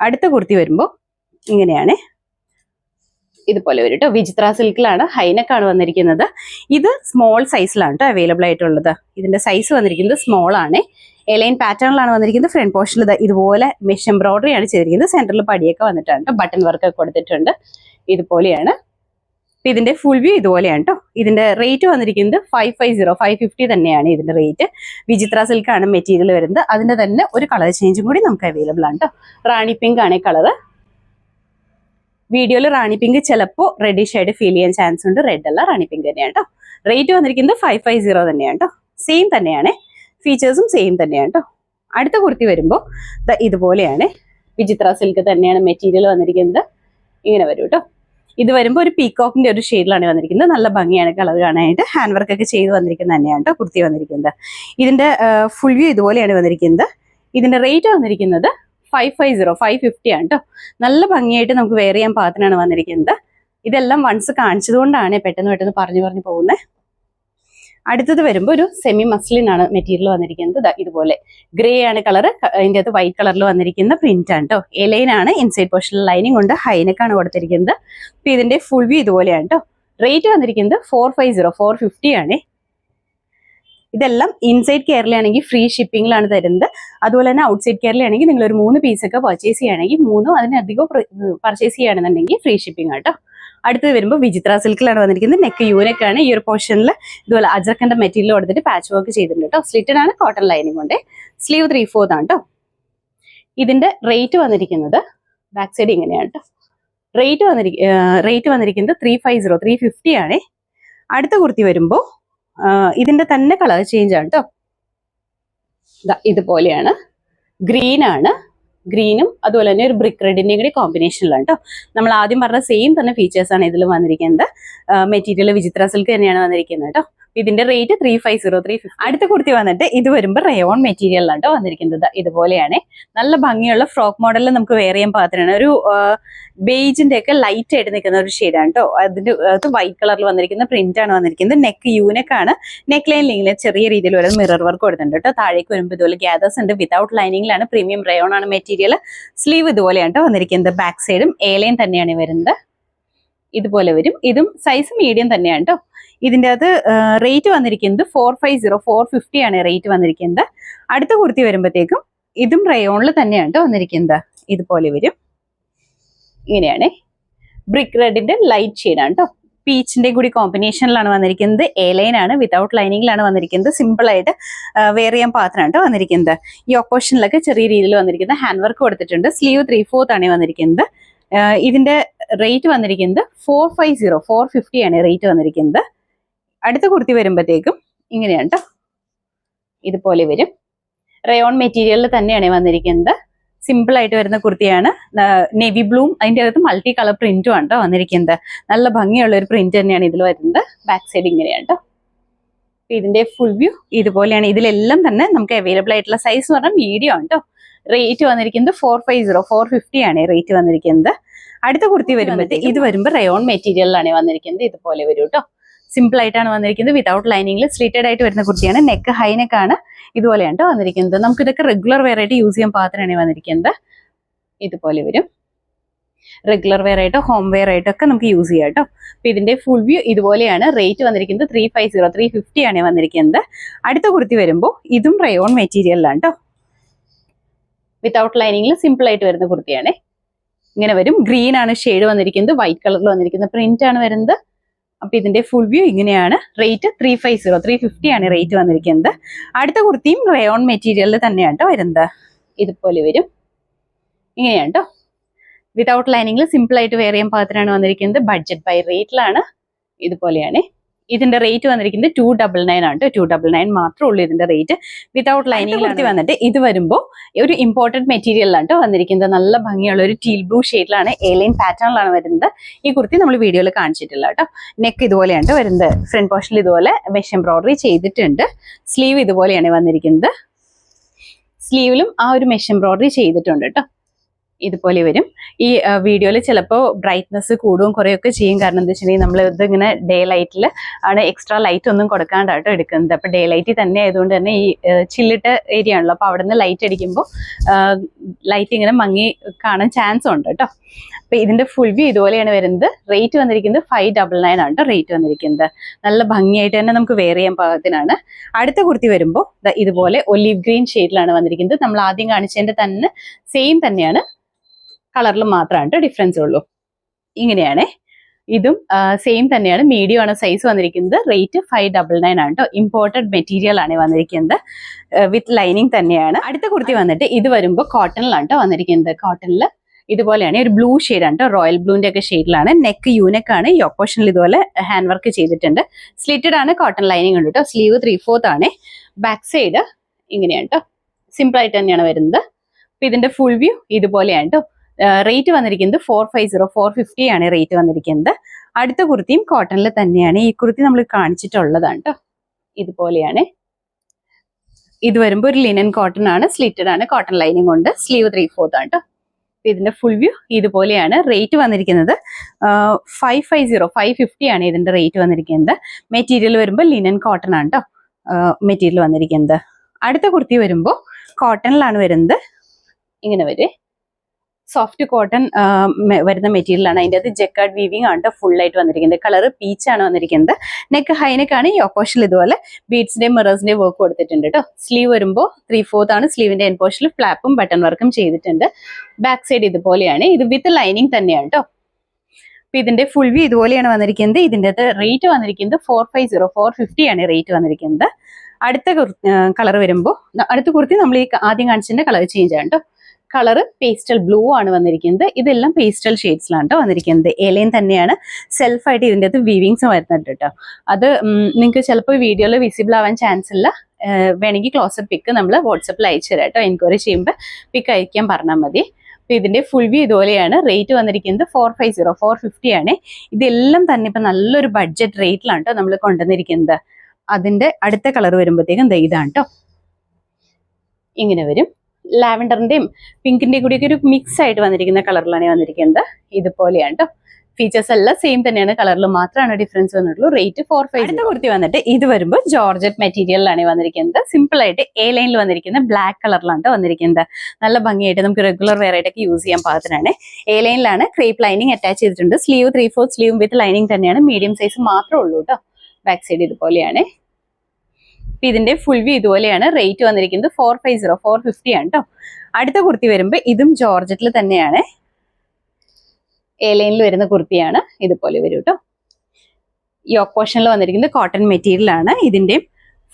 അടുത്ത കുർത്തി വരുമ്പോൾ ഇങ്ങനെയാണ്. ഇതുപോലെ വരും കേട്ടോ വിചിത്ര സിൽക്കിലാണ് ഹൈനക്കാണ് വന്നിരിക്കുന്നത്. ഇത് സ്മോൾ സൈസിലാണ് കേട്ടോ അവൈലബിൾ ആയിട്ടുള്ളത്. ഇതിന്റെ സൈസ് വന്നിരിക്കുന്നത് സ്മോൾ ആണ്. എലൈൻ പാറ്റേണിലാണ് വന്നിരിക്കുന്നത്. ഫ്രണ്ട് പോർഷനിൽ ഇതുപോലെ മെഷ് എംബ്രോയിഡറി ആണ് ചെയ്തിരിക്കുന്നത്. സെന്ററിൽ പടിയൊക്കെ വന്നിട്ടുണ്ട് ബട്ടൺ വർക്ക് കൊടുത്തിട്ടുണ്ട്. ഇതുപോലെയാണ്. ഇതിന്റെ ഫുൾ വ്യൂ ഇതുപോലെയാണ് കേട്ടോ ഇതിന്റെ റേറ്റ് വന്നിരിക്കുന്നത് five five zero five fifty തന്നെയാണ് ഇതിന്റെ റേറ്റ് വിചിത്ര സിൽക്കാണ് മെറ്റീരിയൽ വരുന്നത്. അതിന്റെ തന്നെ ഒരു കളർ ചേഞ്ചും കൂടി നമുക്ക് അവൈലബിൾ ആണ് കേട്ടോ റാണി പിങ്ക് ആണ് ഈ കളർ വീഡിയോയിൽ റാണി പിങ്ക് ചിലപ്പോൾ റെഡിഷ് ആയിട്ട് ഫീൽ ചെയ്യാൻ ചാൻസ് ഉണ്ട്. റെഡ് അല്ല റാണി പിങ്ക് തന്നെയാണ് കേട്ടോ റേറ്റ് വന്നിരിക്കുന്നത് ഫൈവ് ഫൈവ് സീറോ തന്നെയാണ് കേട്ടോ സെയിം തന്നെയാണ്. ഫീച്ചേഴ്സും സെയിം തന്നെയാണ് കേട്ടോ അടുത്ത കുർത്തി വരുമ്പോൾ ഇതുപോലെയാണ്. വിചിത്ര സിൽക്ക് തന്നെയാണ് മെറ്റീരിയൽ വന്നിരിക്കുന്നത്. ഇങ്ങനെ വരും കേട്ടോ ഇത് വരുമ്പോൾ ഒരു പീക്കോക്കിന്റെ ഒരു ഷെയ്ഡിലാണ് വന്നിരിക്കുന്നത്. നല്ല ഭംഗിയാണ് കളർ കാണാനായിട്ട്. ഹാൻഡ് വർക്ക് ഒക്കെ ചെയ്ത് വന്നിരിക്കുന്നത് തന്നെയാണ് കേട്ടോ കുർത്തി വന്നിരിക്കുന്നത്. ഇതിന്റെ ഫുൾ വ്യൂ ഇതുപോലെയാണ് വന്നിരിക്കുന്നത്. ഇതിന്റെ റേറ്റ് വന്നിരിക്കുന്നത് five five zero five fifty ആണ് കേട്ടോ നല്ല ഭംഗിയായിട്ട് നമുക്ക് വെയർ ചെയ്യാൻ പാകത്തിനാണ് വന്നിരിക്കുന്നത്. ഇതെല്ലാം വൺസ് കാണിച്ചതുകൊണ്ടാണ് പെട്ടെന്ന് പെട്ടെന്ന് പറഞ്ഞു പറഞ്ഞു പോകുന്നത് അടുത്തത് വരുമ്പോൾ ഒരു സെമി മസ്ലിൻ ആണ് മെറ്റീരിയൽ വന്നിരിക്കുന്നത്. ഇതുപോലെ ഗ്രേ ആണ് കളർ അതിന്റെ അകത്ത് വൈറ്റ് കളറിൽ വന്നിരിക്കുന്ന പ്രിന്റ് ആണ് കേട്ടോ ആണ്. ഇൻസൈഡ് പോർഷനിൽ ലൈനിങ് കൊണ്ട് ഹൈനെക്കാണ് കൊടുത്തിരിക്കുന്നത്. അപ്പൊ ഇതിന്റെ ഫുൾ വ്യൂ ഇതുപോലെയാണ് കേട്ടോ റേറ്റ് വന്നിരിക്കുന്നത് four five zero four fifty ആണ്. ഇതെല്ലാം ഇൻസൈഡ് കേരളയാണെങ്കിൽ ഫ്രീ ഷിപ്പിംഗിലാണ് തരുന്നത്. അതുപോലെ തന്നെ ഔട്ട്സൈഡ് കേരളയാണെങ്കിൽ നിങ്ങൾ ഒരു മൂന്ന് പീസൊക്കെ പർച്ചേസ് ചെയ്യുകയാണെങ്കിൽ മൂന്നും അതിനധികം പർച്ചേസ് ചെയ്യുകയാണെന്നുണ്ടെങ്കിൽ ഫ്രീ ഷിപ്പിംഗ് ആട്ടോ അടുത്തത് വരുമ്പോൾ വിചിത്ര സിൽക്കിലാണ് വന്നിരിക്കുന്നത്. നെക്ക് യൂനക്കാണ് ഈ ഒരു പോർഷനിൽ ഇതുപോലെ അജർക്കന്റെ മെറ്റീരിയൽ കൊടുത്തിട്ട് പാച്ച് വർക്ക് ചെയ്തിട്ടുണ്ട് കേട്ടോ സ്ലിറ്റഡ് ആണ് കോട്ടൺ ലൈനിങ് കൊണ്ട് സ്ലീവ് ത്രീ ഫോർത്ത് ആണ് കേട്ടോ ഇതിന്റെ റേറ്റ് വന്നിരിക്കുന്നത് ബാക്ക് സൈഡ് ഇങ്ങനെയാണ് കേട്ടോ റേറ്റ് വന്നിരി റേറ്റ് വന്നിരിക്കുന്നത് three five zero three fifty ആണ്. അടുത്ത കുർത്തി വരുമ്പോൾ ഇതിന്റെ തന്നെ കളർ ചേഞ്ച് ആണ് കേട്ടോ ഇതുപോലെയാണ്. ഗ്രീൻ ആണ്. ഗ്രീനും അതുപോലെ തന്നെ ഒരു ബ്രിക്ക് റെഡിന്റെയും കൂടി കോമ്പിനേഷനിലാണ് കേട്ടോ നമ്മൾ ആദ്യം പറഞ്ഞ സെയിം തന്നെ ഫീച്ചേഴ്സാണ് ഇതിൽ വന്നിരിക്കുന്നത്. മെറ്റീരിയൽ വിചിത്ര സിൽക്ക് തന്നെയാണ് വന്നിരിക്കുന്നത് കേട്ടോ ഇതിന്റെ rate three five zero three അടുത്ത കുർത്തി വന്നിട്ട് ഇത് വരുമ്പോൾ റയോൺ മെറ്റീരിയലാണ് വന്നിരിക്കുന്നത്. ഇതുപോലെയാണ്. നല്ല ഭംഗിയുള്ള ഫ്രോക്ക് മോഡലിൽ നമുക്ക് വെയർ ചെയ്യാൻ പാകത്തിനാണ്. ഒരു ബേജിന്റെ ഒക്കെ ലൈറ്റ് ആയിട്ട് നിൽക്കുന്ന ഒരു ഷെയ്ഡാണ് കേട്ടോ അതിന്റെ അത് വൈറ്റ് കളറിൽ വന്നിരിക്കുന്ന പ്രിന്റ് ആണ് വന്നിരിക്കുന്നത്. നെക്ക് യൂനെക്ക് ആണ്. നെക്ക് ലൈനിൽ ചെറിയ രീതിയിൽ വരുന്ന മിറർ വർക്ക് കൊടുത്തിട്ടുണ്ട് കേട്ടോ താഴേക്ക് വരുമ്പോൾ ഇതുപോലെ ഗ്യാദേഴ്സ് ഉണ്ട്. വിതൗട്ട് ലൈനിങ്ങിലാണ് പ്രീമിയം റയോൺ ആണ് മെറ്റീരിയൽ സ്ലീവ് ഇതുപോലെയാണ് വന്നിരിക്കുന്നത്. ബാക്ക് സൈഡും എ ലൈൻ തന്നെയാണ് വരുന്നത്. ഇതുപോലെ വരും. ഇതും സൈസ് മീഡിയം തന്നെയാണ് കേട്ടോ ഇതിന്റെ അത് റേറ്റ് വന്നിരിക്കുന്നത് four five zero four fifty ആണ് റേറ്റ് വന്നിരിക്കുന്നത്. അടുത്ത കുർത്തി വരുമ്പോഴത്തേക്കും ഇതും റയോണിൽ തന്നെയാണ് കേട്ടോ വന്നിരിക്കുന്നത്. ഇതുപോലെ വരും. ഇങ്ങനെയാണ്. ബ്രിക്ക് റെഡിന്റെ ലൈറ്റ് ഷെയ്ഡാണ് കേട്ടോ പീച്ചിന്റെ കൂടി കോമ്പിനേഷനിലാണ് വന്നിരിക്കുന്നത്. എ ആണ്. വിതൗട്ട് ലൈനിങ്ങിലാണ് വന്നിരിക്കുന്നത്. സിമ്പിൾ ആയിട്ട് വെയർ ചെയ്യാൻ പാത്രമാണ് കേട്ടോ വന്നിരിക്കുന്നത്. ഈ ഓപ്പോഷനിലൊക്കെ ചെറിയ രീതിയിൽ വന്നിരിക്കുന്നത്. ഹാൻഡ് വർക്ക് കൊടുത്തിട്ടുണ്ട്. സ്ലീവ് ത്രീ ഫോർത്ത് ആണ് വന്നിരിക്കുന്നത്. ഇതിന്റെ റേറ്റ് വന്നിരിക്കുന്നത് four five zero four fifty ആണ് റേറ്റ് വന്നിരിക്കുന്നത്. അടുത്ത കുർത്തി വരുമ്പോഴത്തേക്കും ഇങ്ങനെയാണ് കേട്ടോ ഇതുപോലെ വരും. റയോൺ മെറ്റീരിയലിൽ തന്നെയാണ് വന്നിരിക്കുന്നത്. സിമ്പിൾ ആയിട്ട് വരുന്ന കുർത്തിയാണ്. നെവി ബ്ലൂം അതിന്റെ അകത്ത് മൾട്ടി കളർ പ്രിന്റും ആണ് വന്നിരിക്കുന്നത്. നല്ല ഭംഗിയുള്ള ഒരു പ്രിന്റ് തന്നെയാണ് ഇതിൽ വരുന്നത്. ബാക്ക് സൈഡ് ഇങ്ങനെയാണ് കേട്ടോ ഇതിന്റെ ഫുൾ വ്യൂ ഇതുപോലെയാണ്. ഇതിലെല്ലാം തന്നെ നമുക്ക് അവൈലബിൾ ആയിട്ടുള്ള സൈസ് എന്ന് പറഞ്ഞാൽ മീഡിയം ആണ് കേട്ടോ റേറ്റ് വന്നിരിക്കുന്നത് four five zero four fifty ആണ് റേറ്റ് വന്നിരിക്കുന്നത്. അടുത്ത കുർത്തി വരുമ്പോഴത്തേക്ക് ഇത് വരുമ്പോൾ റയോൺ മെറ്റീരിയലിലാണ് വന്നിരിക്കുന്നത്. ഇതുപോലെ വരും കേട്ടോ സിമ്പിൾ ആയിട്ടാണ് വന്നിരിക്കുന്നത്. വിതൗട്ട് ലൈനിങ്ങിൽ സ്ലീറ്റഡ് ആയിട്ട് വരുന്ന കുർത്തിയാണ്. നെക്ക് ഹൈ നെക്ക് ആണ് ഇതുപോലെയാണ് വന്നിരിക്കുന്നത്. നമുക്ക് ഇതൊക്കെ റെഗുലർ വെയർ ആയിട്ട് യൂസ് ചെയ്യാൻ പാത്രമാണ് വന്നിരിക്കുന്നത്. ഇതുപോലെ വരും. റെഗുലർ വെയർ ആയിട്ടോ ഹോം വെയർ ആയിട്ടോ ഒക്കെ നമുക്ക് യൂസ് ചെയ്യാം കേട്ടോ അപ്പൊ ഇതിന്റെ ഫുൾ വ്യൂ ഇതുപോലെയാണ്. റേറ്റ് വന്നിരിക്കുന്നത് three five zero three fifty ആണ് വന്നിരിക്കുന്നത്. അടുത്ത കുർത്തി വരുമ്പോൾ ഇതും റയോൺ മെറ്റീരിയലിലാണ് കേട്ടോ വിതൗട്ട് ലൈനിങ്ങിൽ സിമ്പിൾ ആയിട്ട് വരുന്ന കുർത്തിയാണ്. ഇങ്ങനെ വരും. ഗ്രീൻ ആണ് ഷെയ്ഡ് വന്നിരിക്കുന്നത് വൈറ്റ് കളറിൽ വന്നിരിക്കുന്നത്. പ്രിന്റ് ആണ് വരുന്നത്. അപ്പൊ ഇതിന്റെ ഫുൾ വ്യൂ ഇങ്ങനെയാണ്. Rate three five zero three fifty ആണ് റേറ്റ് വന്നിരിക്കുന്നത്. അടുത്ത കുർത്തിയും റയോൺ മെറ്റീരിയലിൽ തന്നെയാണ് വരുന്നത്. ഇതുപോലെ വരും. ഇങ്ങനെയാണ് കേട്ടോ വിതൗട്ട് ലൈനിങ്ങിൽ സിമ്പിൾ ആയിട്ട് ചെയ്യാൻ പാകത്തിനാണ് വന്നിരിക്കുന്നത്. ബഡ്ജറ്റ് ബൈ റേറ്റിലാണ് ഇതുപോലെയാണ്. ഇതിന്റെ റേറ്റ് വന്നിരിക്കുന്നത് ടു ഡബിൾ നയൻ ആണ് ടു ഡബിൾ നയൻ മാത്രമേ ഉള്ളൂ ഇതിന്റെ റേറ്റ് വിതൗട്ട് ലൈനിങ് കുർത്തി വന്നിട്ട് ഇത് വരുമ്പോൾ ഒരു ഇമ്പോർട്ടന്റ് മെറ്റീരിയലാണ് വന്നിരിക്കുന്നത്. നല്ല ഭംഗിയുള്ള ഒരു ടീൽ ബ്ലൂ ഷെയ്ഡിലാണ് എലൈൻ പാറ്റേണിലാണ് വരുന്നത്. ഈ കുർത്തി നമ്മൾ വീഡിയോയിൽ കാണിച്ചിട്ടില്ല കേട്ടോ നെക്ക് ഇതുപോലെയാണ് വരുന്നത്. ഫ്രണ്ട് പോർഷനിൽ ഇതുപോലെ മെഷ് എംബ്രോയിഡറി ചെയ്തിട്ടുണ്ട്. സ്ലീവ് ഇതുപോലെയാണ് വന്നിരിക്കുന്നത്. സ്ലീവിലും ആ ഒരു മെഷ് എംബ്രോയിഡറി ചെയ്തിട്ടുണ്ട് കേട്ടോ ഇതുപോലെ വരും. ഈ വീഡിയോയിൽ ചിലപ്പോൾ ബ്രൈറ്റ്നസ് കൂടുകയും കുറയൊക്കെ ചെയ്യും. കാരണം എന്താ വെച്ചിട്ടുണ്ടെങ്കിൽ നമ്മൾ ഇതിങ്ങനെ ഡേ ലൈറ്റിൽ ആണ് എക്സ്ട്രാ ലൈറ്റ് ഒന്നും കൊടുക്കാണ്ടാട്ടോ എടുക്കുന്നത്. അപ്പോൾ ഡേ ലൈറ്റിൽ തന്നെ ആയതുകൊണ്ട് തന്നെ ഈ ചില്ലിട്ട ഏരിയ ആണല്ലോ. അപ്പോൾ അവിടെ നിന്ന് ലൈറ്റ് അടിക്കുമ്പോൾ ലൈറ്റ് ഇങ്ങനെ മങ്ങി കാണാൻ ചാൻസ് ഉണ്ട് കേട്ടോ. അപ്പോൾ ഇതിന്റെ ഫുൾ വ്യൂ ഇതുപോലെയാണ് വരുന്നത്. റേറ്റ് വന്നിരിക്കുന്നത് ഫൈവ് ഡബിൾ നയൻ ആണ് കേട്ടോ റേറ്റ് വന്നിരിക്കുന്നത്. നല്ല ഭംഗിയായിട്ട് തന്നെ നമുക്ക് വെയർ ചെയ്യാൻ പാകത്തിനാണ്. അടുത്ത കുർത്തി വരുമ്പോൾ ഇതുപോലെ ഒലിവ് ഗ്രീൻ ഷെയ്ഡിലാണ് വന്നിരിക്കുന്നത്. നമ്മൾ ആദ്യം കാണിച്ചതിന്റെ തന്നെ സെയിം തന്നെയാണ്. കളറിൽ മാത്രമാണ് ഡിഫറൻസ് ഉള്ളൂ. ഇങ്ങനെയാണ്. ഇതും സെയിം തന്നെയാണ്. മീഡിയം ആണ് സൈസ് വന്നിരിക്കുന്നത്. റേറ്റ് ഫൈവ് ഡബിൾ നയൻ ആണ് കേട്ടോ ഇമ്പോർട്ടഡ് മെറ്റീരിയൽ ആണ് വന്നിരിക്കുന്നത്. വിത്ത് ലൈനിങ് തന്നെയാണ്. അടുത്ത കുർത്തി വന്നിട്ട് ഇത് വരുമ്പോൾ കോട്ടണിലാണ് കേട്ടോ വന്നിരിക്കുന്നത്. കോട്ടണിൽ ഇതുപോലെയാണ്. ഒരു ബ്ലൂ ഷെയ്ഡാണ് കേട്ടോ റോയൽ ബ്ലൂവിന്റെ ഒക്കെ ഷെയ്ഡിലാണ് നെക്ക് യൂനെക്കാണ് ഈ ഓപ്പോഷനിൽ ഇതുപോലെ ഹാൻഡ് വർക്ക് ചെയ്തിട്ടുണ്ട്. സ്ലിറ്റഡ് ആണ്. കോട്ടൺ ലൈനിങ് ഉണ്ട് കേട്ടോ സ്ലീവ് ത്രീ ഫോർത്ത് ആണ്. ബാക്ക് സൈഡ് ഇങ്ങനെയാണ് കേട്ടോ സിമ്പിൾ ആയിട്ട് തന്നെയാണ് വരുന്നത്. അപ്പൊ ഇതിന്റെ ഫുൾ വ്യൂ ഇതുപോലെയാണ് കേട്ടോ റേറ്റ് വന്നിരിക്കുന്നത് four five zero four fifty ആണ് റേറ്റ് വന്നിരിക്കുന്നത്. അടുത്ത കുർത്തിയും കോട്ടണിൽ തന്നെയാണ്. ഈ കുർത്തി നമ്മൾ കാണിച്ചിട്ടുള്ളതാണ് കേട്ടോ ഇതുപോലെയാണ്. ഇത് വരുമ്പോൾ ഒരു ലിനൻ കോട്ടൺ ആണ് സ്ലിറ്റഡ് ആണ്. കോട്ടൺ ലൈനിങ് കൊണ്ട് സ്ലീവ് ത്രീ ഫോർത്ത് ആണ് കേട്ടോ ഇതിന്റെ ഫുൾ വ്യൂ ഇതുപോലെയാണ്. റേറ്റ് വന്നിരിക്കുന്നത് five five zero five fifty ആണ് ഇതിന്റെ റേറ്റ് വന്നിരിക്കുന്നത്. മെറ്റീരിയൽ വരുമ്പോൾ ലിനൻ കോട്ടൺ ആണ് കേട്ടോ മെറ്റീരിയൽ വന്നിരിക്കുന്നത്. അടുത്ത കുർത്തി വരുമ്പോൾ കോട്ടണിലാണ് വരുന്നത്. ഇങ്ങനെ വരെ. സോഫ്റ്റ് കോട്ടൺ വരുന്ന മെറ്റീരിയലാണ് അതിന്റെ അത് ജക്കാർഡ് വീവിംഗ് ആണ് ഫുൾ ആയിട്ട് വന്നിരിക്കുന്നത്. കളർ പീച്ച് ആണ് വന്നിരിക്കുന്നത്. നെക്ക് ഹൈനെക്ക് ആണ് ഈ ഓപ്പോഷൻ ഇതുപോലെ ബീഡ്സിന്റെയും മിറേഴ്സിന്റെയും വർക്ക് കൊടുത്തിട്ടുണ്ട് കേട്ടോ സ്ലീവ് വരുമ്പോൾ ത്രീ ഫോർത്ത് ആണ് സ്ലീവിന്റെ എൻ പോർഷനിൽ ഫ്ലാപ്പും ബട്ടൺ വർക്കും ചെയ്തിട്ടുണ്ട്. ബാക്ക് സൈഡ് ഇതുപോലെയാണ്. ഇത് വിത്ത് ലൈനിങ് തന്നെയാണ് കേട്ടോ അപ്പൊ ഇതിന്റെ ഫുൾ വ്യൂ ഇതുപോലെയാണ് വന്നിരിക്കുന്നത്. അകത്ത് റേറ്റ് വന്നിരിക്കുന്നത് four five zero four fifty ആണ് റേറ്റ് വന്നിരിക്കുന്നത്. അടുത്ത കളർ വരുമ്പോൾ അടുത്ത കുർത്തി നമ്മൾ ഈ ആദ്യം കാണിച്ചതിന്റെ കളർ ചേഞ്ച് ആണ് കേട്ടോ കളറ് പേസ്റ്റൽ ബ്ലൂ ആണ് വന്നിരിക്കുന്നത്. ഇതെല്ലാം പേസ്റ്റൽ ഷെയ്ഡ്സിലാണ് കേട്ടോ വന്നിരിക്കുന്നത്. ഏലയും തന്നെയാണ് സെൽഫായിട്ട് ഇതിന്റെ അകത്ത് വീവിങ്സ് വരുന്നുണ്ട് കേട്ടോ അത് നിങ്ങൾക്ക് ചിലപ്പോൾ വീഡിയോയിൽ വിസിബിൾ ആവാൻ ചാൻസ് ഇല്ല. വേണമെങ്കിൽ ക്ലോസപ്പ് പിക്ക് നമ്മൾ വാട്സപ്പിൽ അയച്ചു തരാം കേട്ടോ എൻക്വയറി ചെയ്യുമ്പോൾ പിക്ക് അയക്കാൻ പറഞ്ഞാൽ മതി. അപ്പോൾ ഇതിന്റെ ഫുൾ വ്യൂ ഇതുപോലെയാണ്. റേറ്റ് വന്നിരിക്കുന്നത് four five zero four fifty ആണ്. ഇതെല്ലാം തന്നെ ഇപ്പം നല്ലൊരു ബഡ്ജറ്റ് റേറ്റിലാണ് കേട്ടോ നമ്മൾ കൊണ്ടുവന്നിരിക്കുന്നത്. അതിന്റെ അടുത്ത കളർ വരുമ്പോഴത്തേക്കും ഇതാണ് കേട്ടോ ഇങ്ങനെ വരും. ലാവൻഡറിന്റെയും പിങ്കിന്റെയും കൂടിയൊക്കെ ഒരു മിക്സ് ആയിട്ട് വന്നിരിക്കുന്ന കളറിലാണ് വന്നിരിക്കുന്നത്. ഇതുപോലെയാണ് കേട്ടോ ഫീച്ചേഴ്സ് എല്ലാം സെയിം തന്നെയാണ്. കളറിൽ മാത്രമാണ് ഡിഫറൻസ് വന്നിട്ടുള്ളൂ. റേറ്റ് ഫോർ ഫൈവ് അടുത്ത കുർത്തി വന്നിട്ട് ഇത് വരുമ്പോൾ ജോർജറ്റ് മെറ്റീരിയലിലാണ് വന്നിരിക്കുന്നത്. സിമ്പിൾ ആയിട്ട് എ ലൈനിൽ വന്നിരിക്കുന്ന ബ്ലാക്ക് കളറിലാണ് വന്നിരിക്കുന്നത്. നല്ല ഭംഗിയായിട്ട് നമുക്ക് റെഗുലർ വെയർ ആയിട്ടൊക്കെ യൂസ് ചെയ്യാൻ പാകത്തിനാണ്. എ ലൈനിലാണ് ക്രീപ്പ് ലൈനിങ് അറ്റാച്ച് ചെയ്തിട്ടുണ്ട്. Sleeve three four sleeve with lining തന്നെയാണ്. മീഡിയം സൈസ് മാത്രമേ ഉള്ളൂ കേട്ടോ ബാക്ക് സൈഡ് ഇതുപോലെയാണ്. അപ്പൊ ഇതിന്റെ ഫുൾ വ്യൂ ഇതുപോലെയാണ്. റേറ്റ് വന്നിരിക്കുന്നത് four five zero four fifty ആണ് കേട്ടോ അടുത്ത കുർത്തി വരുമ്പോൾ ഇതും ജോർജറ്റിൽ തന്നെയാണ്. എ ലൈനിൽ വരുന്ന കുർത്തിയാണ് ഇതുപോലെ വരും കേട്ടോ യോക്ക് പോർഷനിൽ വന്നിരിക്കുന്നത് കോട്ടൺ മെറ്റീരിയൽ ആണ്. ഇതിന്റെ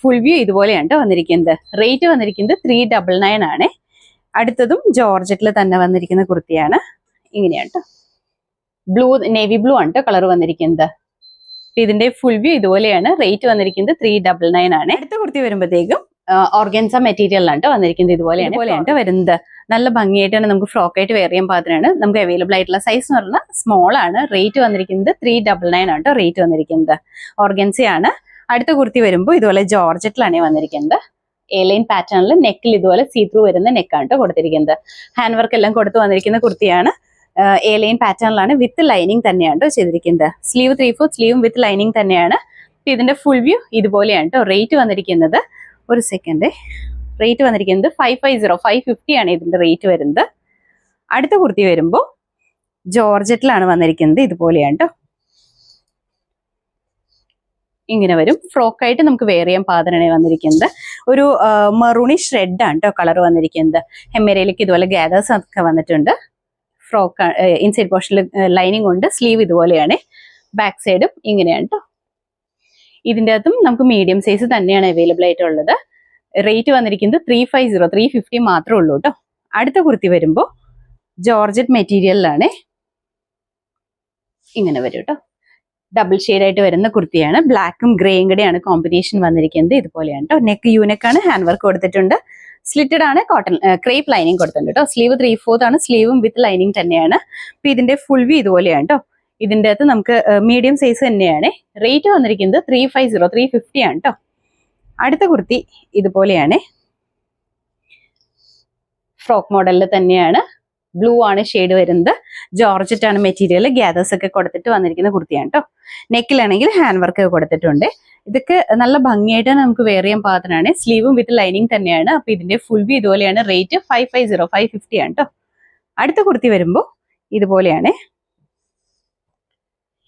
ഫുൾ വ്യൂ ഇതുപോലെയാണ് കേട്ടോ വന്നിരിക്കുന്നത്. റേറ്റ് വന്നിരിക്കുന്നത് ത്രീ ഡബിൾ നയൻ ആണ്. അടുത്തതും ജോർജറ്റിൽ തന്നെ വന്നിരിക്കുന്ന കുർത്തിയാണ്. ഇങ്ങനെയാണ് കേട്ടോ ബ്ലൂ നേവി ബ്ലൂ ആണ് കേട്ടോ കളർ വന്നിരിക്കുന്നത്. ഇതിന്റെ ഫുൾ വ്യൂ ഇതുപോലെയാണ്. റേറ്റ് വന്നിരിക്കുന്നത് ത്രീ ഡബിൾ നയൻ ആണ്. അടുത്ത കുർത്തി വരുമ്പോഴത്തേക്കും ഓർഗൻസ മെറ്റീരിയലാണ് വന്നിരിക്കുന്നത്. ഇതുപോലെയാണ് ഇതുപോലെയാണ്. വരുന്നത്. നല്ല ഭംഗിയായിട്ടാണ് നമുക്ക് ഫ്രോക്ക് ആയിട്ട് വെയർ ചെയ്യാൻ പാകത്തിനാണ്. നമുക്ക് അവൈലബിൾ ആയിട്ടുള്ള സൈസ് എന്ന് പറഞ്ഞാൽ സ്മോൾ ആണ്. റേറ്റ് വന്നിരിക്കുന്നത് ത്രീ ഡബിൾ നയൻ ആണ് റേറ്റ് വന്നിരിക്കുന്നത്. ഓർഗൻസയാണ് അടുത്ത കുർത്തി വരുമ്പോൾ ഇതുപോലെ ജോർജറ്റിലാണ് വന്നിരിക്കുന്നത്. എ ലൈൻ പാറ്റേണിൽ നെക്കിൽ ഇതുപോലെ സീ ത്രൂ വരുന്ന നെക്കാണ് കേട്ടോ കൊടുത്തിരിക്കുന്നത്. ഹാൻഡ് വർക്ക് എല്ലാം കൊടുത്തു വന്നിരിക്കുന്ന കുർത്തിയാണ്. എ ലൈൻ പാറ്റേണിലാണ് വിത്ത് ലൈനിങ് തന്നെയാണ് ചെയ്തിരിക്കുന്നത്. സ്ലീവ് ത്രീ ഫോർ സ്ലീവും വിത്ത് ലൈനിങ് തന്നെയാണ്. ഇതിന്റെ ഫുൾ വ്യൂ ഇതുപോലെയാണ് റേറ്റ് വന്നിരിക്കുന്നത്. ഒരു സെക്കൻഡ് റേറ്റ് വന്നിരിക്കുന്നത് five five zero five fifty ആണ് ഇതിന്റെ റേറ്റ് വരുന്നത്. അടുത്ത കുർത്തി വരുമ്പോൾ ജോർജറ്റിലാണ് വന്നിരിക്കുന്നത് ഇതുപോലെയാണ് ഇങ്ങനെ വരും. ഫ്രോക്കായിട്ട് നമുക്ക് വെയർ ചെയ്യാൻ പാതനാണ് വന്നിരിക്കുന്നത്. ഒരു മെറൂണിഷ് ആണ് കേട്ടോ കളർ വന്നിരിക്കുന്നത്. ഹെമ്മേരയിലേക്ക് ഇതുപോലെ ഗ്യാദേഴ്സ് ഒക്കെ വന്നിട്ടുണ്ട്. ഫ്രോക്ക് ഇൻസൈഡ് പോർഷനിൽ ലൈനിങ് ഉണ്ട് സ്ലീവ് ഇതുപോലെയാണ്. ബാക്ക് സൈഡും ഇങ്ങനെയാണ് കേട്ടോ ഇതിന്റെ അകത്തും നമുക്ക് മീഡിയം സൈസ് തന്നെയാണ് അവൈലബിൾ ആയിട്ടുള്ളത്. റേറ്റ് വന്നിരിക്കുന്നത് three five zero three fifty മാത്രമേ ഉള്ളൂ കേട്ടോ അടുത്ത കുർത്തി വരുമ്പോൾ ജോർജറ്റ് മെറ്റീരിയലിലാണ് ഇങ്ങനെ വരും കേട്ടോ ഡബിൾ ആയിട്ട് വരുന്ന കുർത്തിയാണ്. ബ്ലാക്കും ഗ്രേയും കൂടെയാണ് കോമ്പിനേഷൻ വന്നിരിക്കുന്നത്. ഇതുപോലെയാണ് കേട്ടോ നെക്ക് യൂനെക്കാണ് ഹാൻഡ് വർക്ക് കൊടുത്തിട്ടുണ്ട്. സ്ലിറ്റഡ് ആണ് കോട്ടൺ ക്രേപ്പ് ലൈനിങ് കൊടുത്തിട്ടുണ്ട് കേട്ടോ സ്ലീവ് ത്രീ ഫോർത്ത് ആണ്. സ്ലീവും വിത്ത് ലൈനിങ് തന്നെയാണ്. അപ്പൊ ഇതിന്റെ ഫുൾ വി ഇതുപോലെയാണ് കേട്ടോ ഇതിന്റെ അകത്ത് നമുക്ക് മീഡിയം സൈസ് തന്നെയാണ്. റേറ്റ് വന്നിരിക്കുന്നത് three five zero three fifty ആണ് കേട്ടോ അടുത്ത കുർത്തി ഇതുപോലെയാണ്. ഫ്രോക്ക് മോഡലിൽ തന്നെയാണ്. ബ്ലൂ ആണ് ഷെയ്ഡ് വരുന്നത്. ജോർജറ്റ് ആണ് മെറ്റീരിയൽ ഗ്യാദേഴ്സ് ഒക്കെ കൊടുത്തിട്ട് വന്നിരിക്കുന്ന കുർത്തിയാണ് കേട്ടോ നെക്കിലാണെങ്കിൽ ഹാൻഡ് വർക്ക് കൊടുത്തിട്ടുണ്ട്. ഇതൊക്കെ നല്ല ഭംഗിയായിട്ട് നമുക്ക് വെയർ ചെയ്യാൻ പാകത്തിനാണ്. സ്ലീവും വിത്ത് ലൈനിങ് തന്നെയാണ്. അപ്പൊ ഇതിന്റെ ഫുൾ വി ഇതുപോലെയാണ്. Rate five five zero five fifty ആണ് കേട്ടോ അടുത്ത കുർത്തി വരുമ്പോൾ ഇതുപോലെയാണ്.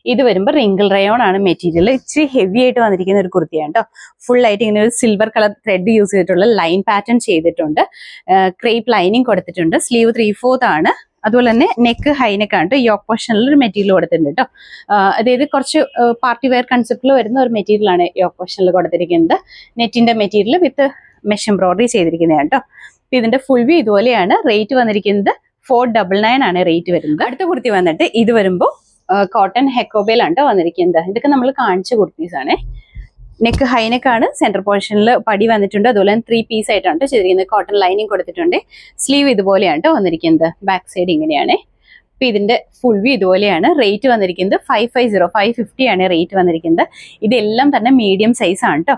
ഇത് വരുമ്പോൾ റിങ്കിൾ റയോൺ ആണ് മെറ്റീരിയൽ ഇച്ചിരി ഹെവി ആയിട്ട് വന്നിരിക്കുന്ന ഒരു കുർത്തിയാണ് കേട്ടോ. ഫുൾ ആയിട്ട് ഇങ്ങനെ ഒരു സിൽവർ കളർ ത്രെഡ് യൂസ് ചെയ്തിട്ടുള്ള ലൈൻ പാറ്റേൺ ചെയ്തിട്ടുണ്ട്. ക്രേപ്പ് ലൈനിങ് കൊടുത്തിട്ടുണ്ട്. സ്ലീവ് ത്രീ ഫോർത്ത് ആണ്. അതുപോലെ തന്നെ നെക്ക് ഹൈനെക്ക് ആണ് കേട്ടോ. യോക്ക് പോർഷനിൽ ഒരു മെറ്റീരിയൽ കൊടുത്തിട്ടുണ്ട് കേട്ടോ. അതായത് കുറച്ച് പാർട്ടി വെയർ കൺസെപ്റ്റിൽ വരുന്ന ഒരു മെറ്റീരിയൽ ആണ് യോക്ക് പോർഷനിൽ കൊടുത്തിരിക്കുന്നത്. നെറ്റിന്റെ മെറ്റീരിയൽ വിത്ത് മെഷ് എംബ്രോയിഡറി ചെയ്തിരിക്കുന്നതാണ് കേട്ടോ. ഇതിന്റെ ഫുൾ വ്യൂ ഇതുപോലെയാണ്. റേറ്റ് വന്നിരിക്കുന്നത് ഫോർ ഡബിൾ നയൻ ആണ് റേറ്റ് വരുന്നത്. അടുത്ത കുർത്തി വന്നിട്ട് ഇത് വരുമ്പോൾ കോട്ടൺ ഹെക്കോബയിലാണ് കേട്ടോ വന്നിരിക്കുന്നത്. ഇതൊക്കെ നമ്മൾ കാണിച്ച കുർത്തീസ് നെക്ക് നെക്ക് ഹൈനെക്കാണ് സെന്റർ പോർഷനിൽ പടി വന്നിട്ടുണ്ട്. അതുപോലെ തന്നെ ത്രീ പീസ് ആയിട്ടാണ് ട്ടോ ചെയ്തിരിക്കുന്നത്. കോട്ടൺ ലൈനിങ് കൊടുത്തിട്ടുണ്ട്. സ്ലീവ് ഇതുപോലെയാണ് കേട്ടോ വന്നിരിക്കുന്നത്. ബാക്ക് സൈഡ് ഇങ്ങനെയാണ്. അപ്പൊ ഇതിന്റെ ഫുൾ വ്യൂ ഇതുപോലെയാണ്. റേറ്റ് വന്നിരിക്കുന്നത് five five zero five fifty ആണ് റേറ്റ് വന്നിരിക്കുന്നത്. ഇതെല്ലാം തന്നെ മീഡിയം സൈസ് ആണ് കേട്ടോ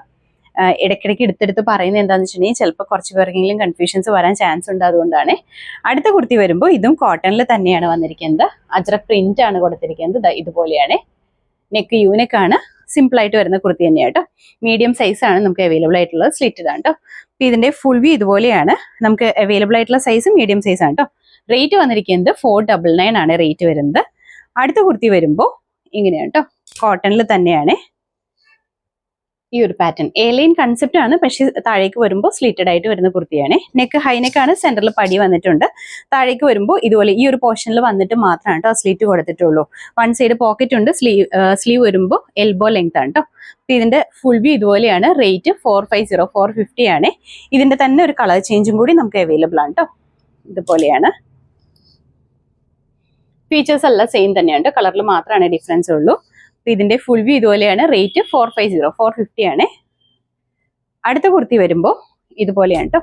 ഇടയ്ക്കിടയ്ക്ക് എടുത്തെടുത്ത് പറയുന്നത് എന്താണെന്ന് വെച്ചിട്ടുണ്ടെങ്കിൽ ചിലപ്പോൾ കുറച്ച് പേർക്കെങ്കിലും കൺഫ്യൂഷൻസ് വരാൻ ചാൻസ് ഉണ്ട് അതുകൊണ്ടാണ്. അടുത്ത കുർത്തി വരുമ്പോൾ ഇതും കോട്ടണിൽ തന്നെയാണ് വന്നിരിക്കുന്നത്. അജ്ര പ്രിന്റ് ആണ് കൊടുത്തിരിക്കുന്നത്. ഇതുപോലെയാണ്. നെക്ക് യൂനെക്ക് ആണ്. സിമ്പിൾ ആയിട്ട് വരുന്ന കുർത്തി തന്നെയാണ് കേട്ടോ. മീഡിയം സൈസ് ആണ് നമുക്ക് അവൈലബിൾ ആയിട്ടുള്ളത്. സ്ലിറ്റഡ് ആണ് കേട്ടോ. അപ്പൊ ഇതിന്റെ ഫുൾ വ്യൂ ഇതുപോലെയാണ്. നമുക്ക് അവൈലബിൾ ആയിട്ടുള്ള സൈസ് മീഡിയം സൈസ് ആണ് കേട്ടോ. റേറ്റ് വന്നിരിക്കുന്നത് ഫോർ ഡബിൾ നയൻ ആണ് റേറ്റ് വരുന്നത്. അടുത്ത കുർത്തി വരുമ്പോൾ ഇങ്ങനെയാണ് കേട്ടോ. കോട്ടണിൽ തന്നെയാണ്. ഈ ഒരു പാറ്റേൺ എലൈൻ കൺസെപ്റ്റ് ആണ് പക്ഷേ താഴേക്ക് വരുമ്പോൾ സ്ലീറ്റഡ് ആയിട്ട് വരുന്ന കുർത്തിയാണ്. നെക്ക് ഹൈനെക്ക് ആണ് സെന്ററിൽ പടി വന്നിട്ടുണ്ട്. താഴേക്ക് വരുമ്പോൾ ഇതുപോലെ ഈ ഒരു പോർഷനിൽ വന്നിട്ട് മാത്രമാണ് കേട്ടോ സ്ലീറ്റ് കൊടുത്തിട്ടുള്ളൂ. വൺ സൈഡ് പോക്കറ്റ് ഉണ്ട് സ്ലീവ് സ്ലീവ് വരുമ്പോൾ എൽബോ ലെങ്ത് ആണ് കേട്ടോ. അപ്പൊ ഇതിന്റെ ഫുൾ വ്യൂ ഇതുപോലെയാണ് rate four five zero four fifty ആണ്. ഇതിന്റെ തന്നെ ഒരു കളർ ചേഞ്ചും കൂടി നമുക്ക് അവൈലബിൾ ആണ് കേട്ടോ. ഇതുപോലെയാണ്. ഫീച്ചേഴ്സ് എല്ലാം സെയിം തന്നെയാണ് കളറിൽ മാത്രമാണ് ഡിഫറൻസ് ഉള്ളൂ. അപ്പൊ ഇതിന്റെ ഫുൾ വ്യൂ ഇതുപോലെയാണ്. Rate four five zero four fifty ആണ്. അടുത്ത കുർത്തി വരുമ്പോൾ ഇതുപോലെയാണ് കേട്ടോ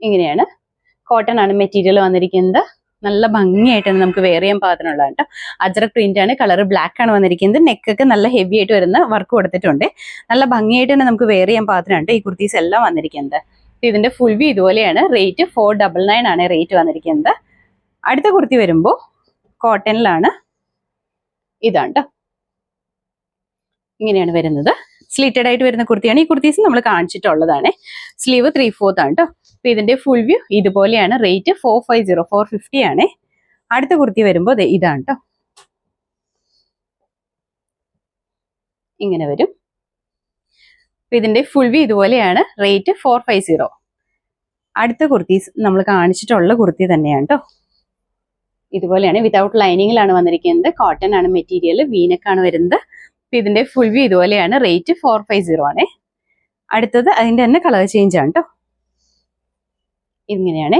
ഇങ്ങനെയാണ്. കോട്ടൺ ആണ് മെറ്റീരിയൽ വന്നിരിക്കുന്നത്. നല്ല ഭംഗിയായിട്ടാണ് നമുക്ക് വെയർ ചെയ്യാൻ പാകത്തിനുള്ളതാണ് കേട്ടോ അജ്രക് പ്രിന്റ് ആണ് കളർ ബ്ലാക്ക് ആണ് വന്നിരിക്കുന്നത്. നെക്കൊക്കെ നല്ല ഹെവി ആയിട്ട് വരുന്ന വർക്ക് കൊടുത്തിട്ടുണ്ട്. നല്ല ഭംഗിയായിട്ട് തന്നെ നമുക്ക് വെയർ ചെയ്യാൻ പാകത്തിനാണ് ഈ കുർത്തീസ് എല്ലാം വന്നിരിക്കുന്നത്. ഇതിന്റെ ഫുൾ വ്യൂ ഇതുപോലെയാണ്. റേറ്റ് ഫോർ ഡബിൾ നയൻ ആണ് റേറ്റ് വന്നിരിക്കുന്നത്. അടുത്ത കുർത്തി വരുമ്പോൾ കോട്ടണിലാണ് ഇതാണ് ഇങ്ങനെയാണ് വരുന്നത്. സ്ലീറ്റഡ് ആയിട്ട് വരുന്ന കുർത്തിയാണ്. ഈ കുർത്തീസ് നമ്മൾ കാണിച്ചിട്ടുള്ളതാണ്. സ്ലീവ് ത്രീ ഫോർത്ത് ആണ് കേട്ടോ ഇതിന്റെ ഫുൾ വ്യൂ ഇതുപോലെയാണ്. Rate four five zero four fifty ആണ്. അടുത്ത കുർത്തി വരുമ്പോൾ ദേ ഇതാണ് കേട്ടോ ഇങ്ങനെ വരും. ഇതിന്റെ ഫുൾ വ്യൂ ഇതുപോലെയാണ്. റേറ്റ് ഫോർ ഫൈവ് സീറോ അടുത്ത കുർത്തീസ് നമ്മൾ കാണിച്ചിട്ടുള്ള കുർത്തി തന്നെയാണ് കേട്ടോ ഇതുപോലെയാണ്. വിതൗട്ട് ലൈനിങ്ങിലാണ് വന്നിരിക്കുന്നത്. കോട്ടൺ ആണ് മെറ്റീരിയൽ വീനക്കാണ് വരുന്നത്. അപ്പൊ ഇതിന്റെ ഫുൾ വ്യൂ ഇതുപോലെയാണ്. റേറ്റ് ഫോർ ഫൈവ് സീറോ ആണ്. അടുത്തത് അതിന്റെ തന്നെ കളർ ചേഞ്ച് ആണ് കേട്ടോ ഇങ്ങനെയാണ്.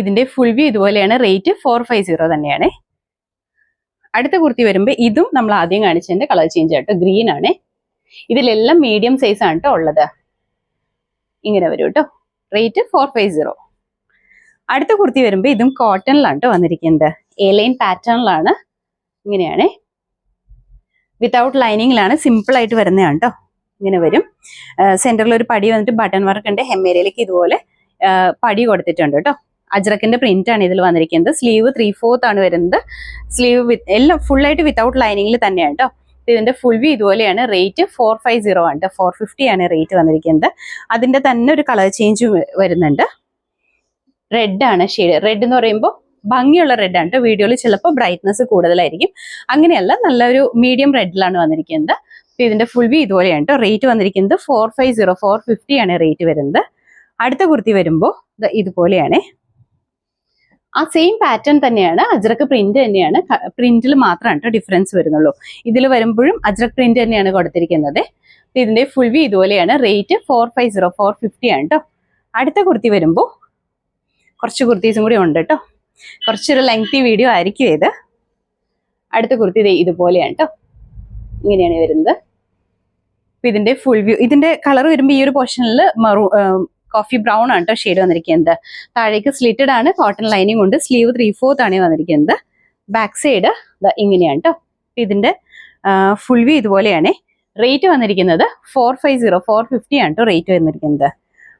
ഇതിന്റെ ഫുൾ വ്യൂ ഇതുപോലെയാണ്. റേറ്റ് ഫോർ ഫൈവ് സീറോ തന്നെയാണ്. അടുത്ത കുർത്തി വരുമ്പോൾ ഇതും നമ്മൾ ആദ്യം കാണിച്ചതിന്റെ കളർ ചേഞ്ച് ആട്ടോ ഗ്രീൻ ആണ്. ഇതിലെല്ലാം മീഡിയം സൈസ് ആണ് കേട്ടോ ഉള്ളത്. ഇങ്ങനെ വരും കേട്ടോ റേറ്റ് ഫോർ ഫൈവ് സീറോ അടുത്ത കുർത്തി വരുമ്പോൾ ഇതും കോട്ടണിലാണ് കേട്ടോ വന്നിരിക്കുന്നത്. എലൈൻ ലൈൻ പാറ്റേണിലാണ് ഇങ്ങനെയാണ്. വിത്തൗട്ട് ലൈനിങ്ങിലാണ് സിമ്പിൾ ആയിട്ട് വരുന്നതാണ് കേട്ടോ ഇങ്ങനെ വരും. സെന്ററിൽ ഒരു പടി വന്നിട്ട് ബട്ടൺ വർക്ക് ഉണ്ട്. ഹെമ്മേരയിലേക്ക് ഇതുപോലെ പടി കൊടുത്തിട്ടുണ്ട് കേട്ടോ അജ്രക്കിന്റെ പ്രിന്റ് ആണ് ഇതിൽ വന്നിരിക്കുന്നത്. സ്ലീവ് ത്രീ ഫോർത്ത് ആണ് വരുന്നത്. സ്ലീവ് വിത്ത് എല്ലാം ഫുൾ ആയിട്ട് വിത്തൗട്ട് ലൈനിങ്ങിൽ തന്നെയാണ് കേട്ടോ ഇതിന്റെ ഫുൾ വ്യൂ ഇതുപോലെയാണ്. റേറ്റ് ഫോർ ഫൈവ് സീറോ ആണ് ഫോർ ഫിഫ്റ്റി ആണ് റേറ്റ് വന്നിരിക്കുന്നത്. അതിന്റെ തന്നെ ഒരു കളർ ചേഞ്ച് വരുന്നുണ്ട്. റെഡ് ആണ് ഷെയ്ഡ് റെഡ് എന്ന് പറയുമ്പോൾ ഭംഗിയുള്ള റെഡ് ആണ് കേട്ടോ വീഡിയോയിൽ ചിലപ്പോൾ ബ്രൈറ്റ്നസ് കൂടുതലായിരിക്കും. അങ്ങനെയല്ല നല്ലൊരു മീഡിയം റെഡിലാണ് വന്നിരിക്കുന്നത്. അപ്പോൾ ഇതിന്റെ ഫുൾ വ്യൂ ഇതുപോലെയാണ് കേട്ടോ റേറ്റ് വന്നിരിക്കുന്നത് four five zero four fifty ആണ് റേറ്റ് വരുന്നത്. അടുത്ത കുർത്തി വരുമ്പോൾ ഇതുപോലെയാണ്. ആ സെയിം പാറ്റേൺ തന്നെയാണ്. അജ്രക്ക് പ്രിന്റ് തന്നെയാണ്. പ്രിന്റിൽ മാത്രമാണ് കേട്ടോ ഡിഫറൻസ് വരുന്നുള്ളൂ. ഇതിൽ വരുമ്പോഴും അജ്രക് പ്രിന്റ് തന്നെയാണ് കൊടുത്തിരിക്കുന്നത്. ഇതിന്റെ ഫുൾ വ്യൂ ഇതുപോലെയാണ്. Rate four five zero four fifty ആണ് കേട്ടോ അടുത്ത കുർത്തി വരുമ്പോൾ കുറച്ച് കുർത്തീസും കൂടി ഉണ്ട് കേട്ടോ. കുറച്ചൊരു ലെങ്തി വീഡിയോ ആയിരിക്കും ഇത്. അടുത്ത കുർത്തി ഇതുപോലെയാണ് കേട്ടോ. ഇങ്ങനെയാണ് വരുന്നത്. അപ്പൊ ഇതിന്റെ ഫുൾ വ്യൂ ഇതിന്റെ കളർ വരുമ്പോൾ ഈ ഒരു പോർഷനിൽ മറു കോഫി ബ്രൗൺ ആണ് കേട്ടോ ഷെയ്ഡ് വന്നിരിക്കുന്നത്. താഴേക്ക് സ്ലിറ്റഡ് ആണ് കോട്ടൺ ലൈനിങ് ഉണ്ട് സ്ലീവ് ത്രീ ഫോർത്ത് ആണ് വന്നിരിക്കുന്നത്. ബാക്ക് സൈഡ് ഇങ്ങനെയാണ് കേട്ടോ. ഇതിന്റെ ഫുൾ വ്യൂ ഇതുപോലെയാണ്. റേറ്റ് വന്നിരിക്കുന്നത് four five zero four fifty ആണ് കേട്ടോ റേറ്റ് വന്നിരിക്കുന്നത്.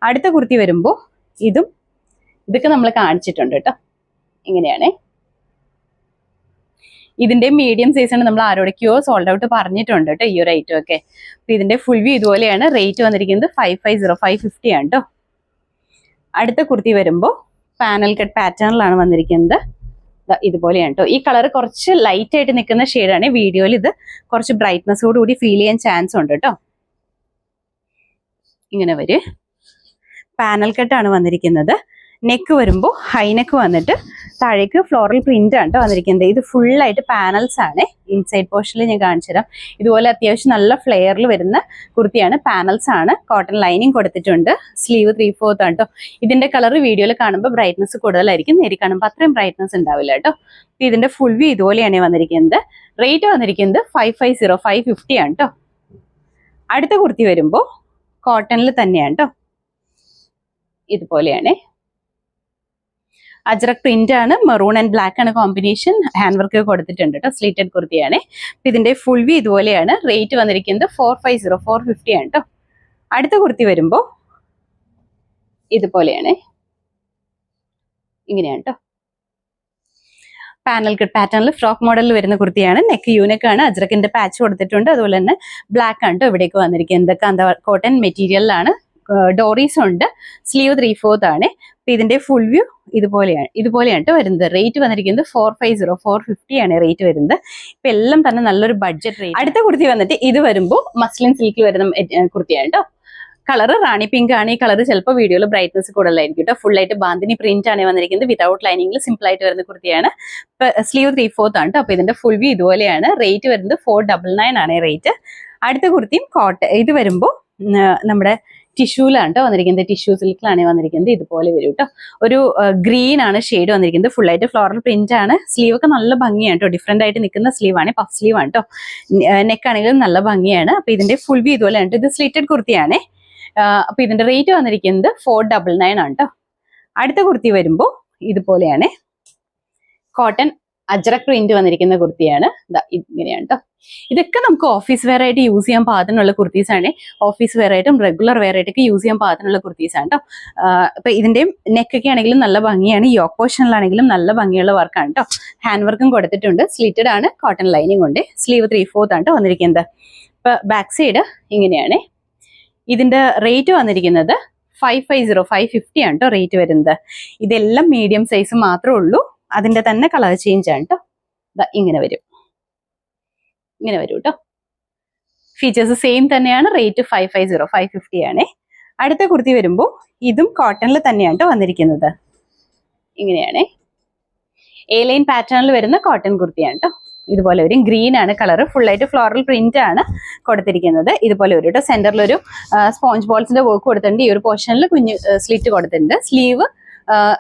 അടുത്ത കുർത്തി വരുമ്പോൾ ഇതും ഇതൊക്കെ നമ്മൾ കാണിച്ചിട്ടുണ്ട് കേട്ടോ. ഇങ്ങനെയാണ്. ഇതിന്റെ മീഡിയം സൈസ് ആണ് നമ്മൾ ആരോടൊക്കെയോ സോൾഡ് ഔട്ട് പറഞ്ഞിട്ടുണ്ട് കേട്ടോ ഈ ഒരു ഐറ്റം ഒക്കെ. അപ്പൊ ഇതിന്റെ ഫുൾ വ്യൂ ഇതുപോലെയാണ്. റേറ്റ് വന്നിരിക്കുന്നത് five five zero five fifty ആണ് കേട്ടോ. അടുത്ത കുർത്തി വരുമ്പോൾ പാനൽ കട്ട് പാറ്റേണിലാണ് വന്നിരിക്കുന്നത്. ഇതുപോലെയാണ് കേട്ടോ. ഈ കളർ കുറച്ച് ലൈറ്റ് ആയിട്ട് നിൽക്കുന്ന ഷെയ്ഡാണ് വീഡിയോയിൽ ഇത് കുറച്ച് ബ്രൈറ്റ്നെസ്സോട് കൂടി ഫീൽ ചെയ്യാൻ ചാൻസ് ഉണ്ട് കേട്ടോ. ഇങ്ങനെ വരും. പാനൽ കട്ടാണ് വന്നിരിക്കുന്നത്. നെക്ക് വരുമ്പോൾ ഹൈ നെക്ക് വന്നിട്ട് താഴേക്ക് ഫ്ലോറൽ പ്രിന്റ് ആണ് വന്നിരിക്കുന്നത്. ഇത് ഫുള്ളായിട്ട് പാനൽസ് ആണ്. ഇൻസൈഡ് പോർഷനിൽ ഞാൻ കാണിച്ചു തരാം. ഇതുപോലെ അത്യാവശ്യം നല്ല ഫ്ലെയറിൽ വരുന്ന കുർത്തിയാണ്. പാനൽസ് ആണ്. കോട്ടൺ ലൈനിങ് കൊടുത്തിട്ടുണ്ട്. സ്ലീവ് ത്രീ ഫോർത്ത് ആണ് കേട്ടോ ഇതിന്റെ കളർ വീഡിയോയിൽ കാണുമ്പോൾ ബ്രൈറ്റ്നസ് കൂടുതലായിരിക്കും. നേരി കാണുമ്പോൾ അത്രയും ബ്രൈറ്റ്നസ് ഉണ്ടാവില്ല കേട്ടോ അപ്പൊ ഇതിന്റെ ഫുൾ വ്യൂ ഇതുപോലെയാണ് വന്നിരിക്കുന്നത്. റേറ്റ് വന്നിരിക്കുന്നത് five five zero five fifty ആണ് കേട്ടോ അടുത്ത കുർത്തി വരുമ്പോൾ കോട്ടണിൽ തന്നെയാണ് കേട്ടോ ഇതുപോലെയാണ്. അജ്രക് പ്രിന്റ് ആണ്. മെറൂൺ ആൻഡ് ബ്ലാക്ക് ആണ് കോമ്പിനേഷൻ ഹാൻഡ് വർക്ക് കൊടുത്തിട്ടുണ്ട് കേട്ടോ സ്ലീറ്റഡ് കുർത്തിയാണ്. ഇതിന്റെ ഫുൾ വി ഇതുപോലെയാണ്. റേറ്റ് വന്നിരിക്കുന്നത് four five zero four fifty ആണ് കേട്ടോ അടുത്ത കുർത്തി വരുമ്പോൾ ഇതുപോലെയാണ്. ഇങ്ങനെയാണ് കേട്ടോ പാനൽ കട്ട് പാറ്റേണിൽ ഫ്രോക്ക് മോഡലിൽ വരുന്ന കുർത്തിയാണ്. നെക്ക് യൂനെക്ക് ആണ്. അജ്രക്കിന്റെ പാച്ച് കൊടുത്തിട്ടുണ്ട്. അതുപോലെ തന്നെ ബ്ലാക്ക് ആണ് കേട്ടോ ഇവിടേക്ക് വന്നിരിക്കുന്നത്. കാന്ത കോട്ടൺ മെറ്റീരിയലിലാണ് ഡോറീസ് ഉണ്ട്. സ്ലീവ് ത്രീ ഫോർത്ത് ആണ്. അപ്പൊ ഇതിന്റെ ഫുൾ വ്യൂ ഇതുപോലെയാണ്. ഇതുപോലെയാണ് വരുന്നത്. റേറ്റ് വന്നിരിക്കുന്നത് four five zero four fifty ആണ് റേറ്റ് വരുന്നത്. ഇപ്പൊ എല്ലാം തന്നെ നല്ലൊരു ബഡ്ജറ്റ് റേറ്റ് അടുത്ത കുർത്തി വന്നിട്ട് ഇത് വരുമ്പോൾ മസ്ലിൻ സിൽക്കിൽ വരുന്ന കുർത്തിയാണ് കേട്ടോ കളർ റാണി പിങ്ക് ആണ്. ഈ കളർ ചിലപ്പോൾ വീഡിയോയിൽ ബ്രൈറ്റ്നസ് കൂടുതലായിരിക്കും കേട്ടോ ഫുൾ ആയിട്ട് ബാന്തിനി പ്രിന്റ് ആണ് വന്നിരിക്കുന്നത്. വിതൗട്ട് ലൈനിങ്ങിൽ സിമ്പിൾ ആയിട്ട് വരുന്ന കുർത്തിയാണ്. സ്ലീവ് ത്രീ ഫോർത്ത് ആണ് കേട്ടോ അപ്പൊ ഇതിന്റെ ഫുൾ വ്യൂ ഇതുപോലെയാണ്. റേറ്റ് വരുന്നത് ഫോർ ഡബിൾ നയൻ ആണ് റേറ്റ് അടുത്ത കുർത്തിയും കോട്ട ഇത് വരുമ്പോൾ നമ്മുടെ ടിഷ്യൂലാണ് കേട്ടോ വന്നിരിക്കുന്നത്. ടിഷ്യൂ സിൽക്കിലാണ് വന്നിരിക്കുന്നത്. ഇതുപോലെ വരും കേട്ടോ ഒരു ഗ്രീൻ ആണ് ഷെയ്ഡ് വന്നിരിക്കുന്നത്. ഫുൾ ആയിട്ട് ഫ്ലോറൽ പ്രിന്റ് ആണ് സ്ലീവ് ഒക്കെ നല്ല ഭംഗിയാണ് കേട്ടോ ഡിഫറെന്റ് ആയിട്ട് നിൽക്കുന്ന സ്ലീവ് ആണ് പഫ് സ്ലീവ് ആണ് കേട്ടോ നെക്ക് ആണെങ്കിലും നല്ല ഭംഗിയാണ്. അപ്പൊ ഇതിന്റെ ഫുൾ വി ഇതുപോലെ ഇത് സ്ലിറ്റഡ് കുർത്തിയാണേ. അപ്പൊ ഇതിന്റെ റേറ്റ് വന്നിരിക്കുന്നത് ഫോർ ഡബിൾ നയൻ ആണ് കേട്ടോ അടുത്ത കുർത്തി വരുമ്പോൾ ഇതുപോലെയാണ്. കോട്ടൺ അജ്രക് പ്രിന്റ് വന്നിരിക്കുന്ന കുർത്തിയാണ്. ഇങ്ങനെയാണ് കേട്ടോ ഇതൊക്കെ നമുക്ക് ഓഫീസ് വെയർ ആയിട്ട് യൂസ് ചെയ്യാൻ പാകത്തിനുള്ള കുർത്തീസ് ആണ്. ഓഫീസ് വെയർ ആയിട്ടും റെഗുലർ വെയർ ആയിട്ടൊക്കെ യൂസ് ചെയ്യാൻ പാകത്തിനുള്ള കുർത്തീസ് ആണ് കേട്ടോ അപ്പൊ ഇതിന്റെയും നെക്ക് ഒക്കെ ആണെങ്കിലും നല്ല ഭംഗിയാണ്. യോക്ക് പോർഷനിലാണെങ്കിലും നല്ല ഭംഗിയുള്ള വർക്കാണ് കേട്ടോ ഹാൻഡ് വർക്കും കൊടുത്തിട്ടുണ്ട്. സ്ലിറ്റഡ് ആണ്. കോട്ടൺ ലൈനിങ് ഉണ്ട്. സ്ലീവ് ത്രീ ഫോർത്ത് ആണ് ട്ടോ വന്നിരിക്കുന്നത്. ഇപ്പൊ ബാക്ക് സൈഡ് ഇങ്ങനെയാണ്. ഇതിന്റെ റേറ്റ് വന്നിരിക്കുന്നത് five five zero five fifty ആണ് കേട്ടോ റേറ്റ് വരുന്നത്. ഇതെല്ലാം മീഡിയം സൈസ് മാത്രമേ ഉള്ളൂ. അതിന്റെ തന്നെ കളർ ചേഞ്ച് ആണ് കേട്ടോ ഇങ്ങനെ വരും. ഇങ്ങനെ വരും കേട്ടോ ഫീച്ചേഴ്സ് സെയിം തന്നെയാണ് rate five five zero five fifty ആണേ. അടുത്ത കുർത്തി വരുമ്പോൾ ഇതും കോട്ടണിൽ തന്നെയാണ് കേട്ടോ വന്നിരിക്കുന്നത്. ഇങ്ങനെയാണേ. എ ലൈൻ പാറ്റേണിൽ വരുന്ന കോട്ടൺ കുർത്തിയാണ് കേട്ടോ ഇതുപോലെ ഒരു ഗ്രീൻ ആണ് കളർ ആയിട്ട് ഫ്ലോറൽ പ്രിന്റ് ആണ് കൊടുത്തിരിക്കുന്നത്. ഇതുപോലെ ഒരു കേട്ടോ സെന്ററിൽ ഒരു സ്പോഞ്ച് ബോൾസിന്റെ വർക്ക് കൊടുത്തിട്ടുണ്ട്. ഈ ഒരു പോർഷനിൽ കുഞ്ഞ് സ്ലിറ്റ് കൊടുത്തിട്ടുണ്ട്. സ്ലീവ്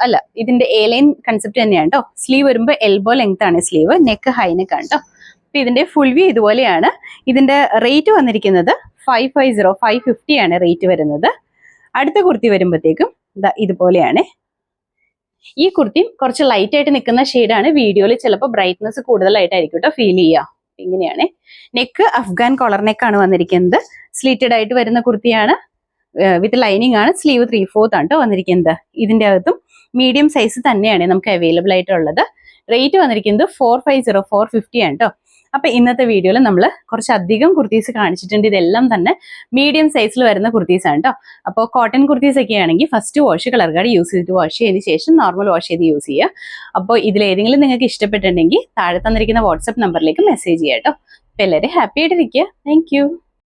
അല്ല ഇതിന്റെ എ ലൈൻ കൺസെപ്റ്റ് തന്നെയാണ് കേട്ടോ സ്ലീവ് വരുമ്പോൾ എൽബോ ലെങ്ത് ആണ് സ്ലീവ് നെക്ക് ഹൈ നെക്ക് ആണ് കേട്ടോ അപ്പൊ ഇതിന്റെ ഫുൾ വ്യൂ ഇതുപോലെയാണ്. ഇതിന്റെ റേറ്റ് വന്നിരിക്കുന്നത് five five zero five fifty ആണ് റേറ്റ് വരുന്നത്. അടുത്ത കുർത്തി വരുമ്പോഴത്തേക്കും ഇതാ ഇതുപോലെയാണ്. ഈ കുർത്തി കുറച്ച് ലൈറ്റ് ആയിട്ട് നിൽക്കുന്ന ഷെയ്ഡാണ് വീഡിയോയിൽ ചിലപ്പോൾ ബ്രൈറ്റ്നസ് കൂടുതലായിട്ടായിരിക്കും കേട്ടോ ഫീൽ ചെയ്യുക ഇങ്ങനെയാണ്. നെക്ക് അഫ്ഗാൻ കോളർ നെക്കാണ് വന്നിരിക്കുന്നത്. സ്ലീറ്റഡ് ആയിട്ട് വരുന്ന കുർത്തിയാണ്. വിത്ത് ലൈനിങ് ആണ് സ്ലീവ് ത്രീ ഫോർത്ത് ആണ് ട്ടോ വന്നിരിക്കുന്നത്. ഇതിന്റെ അകത്തും മീഡിയം സൈസ് തന്നെയാണ് നമുക്ക് അവൈലബിൾ ആയിട്ടുള്ളത്. റേറ്റ് വന്നിരിക്കുന്നത് four five zero four fifty ആണ് കേട്ടോ അപ്പൊ ഇന്നത്തെ വീഡിയോയിൽ നമ്മൾ കുറച്ചധികം കുർത്തീസ് കാണിച്ചിട്ടുണ്ട്. ഇതെല്ലാം തന്നെ മീഡിയം സൈസിൽ വരുന്ന കുർത്തീസ് ആണ് കേട്ടോ അപ്പോൾ കോട്ടൺ കുർത്തീസ് ഒക്കെ ആണെങ്കിൽ first wash colour card use ചെയ്തിട്ട് വാഷ് ചെയ്തതിന് ശേഷം നോർമൽ വാഷ് ചെയ്ത് യൂസ് ചെയ്യുക. അപ്പോൾ ഇതിലേതെങ്കിലും നിങ്ങൾക്ക് ഇഷ്ടപ്പെട്ടിട്ടുണ്ടെങ്കിൽ താഴെ തന്നിരിക്കുന്ന വാട്സപ്പ് നമ്പറിലേക്ക് മെസ്സേജ് ചെയ്യാം കേട്ടോ അപ്പോൾ എല്ലാവരും ഹാപ്പി ആയിട്ടിരിക്കുക. താങ്ക്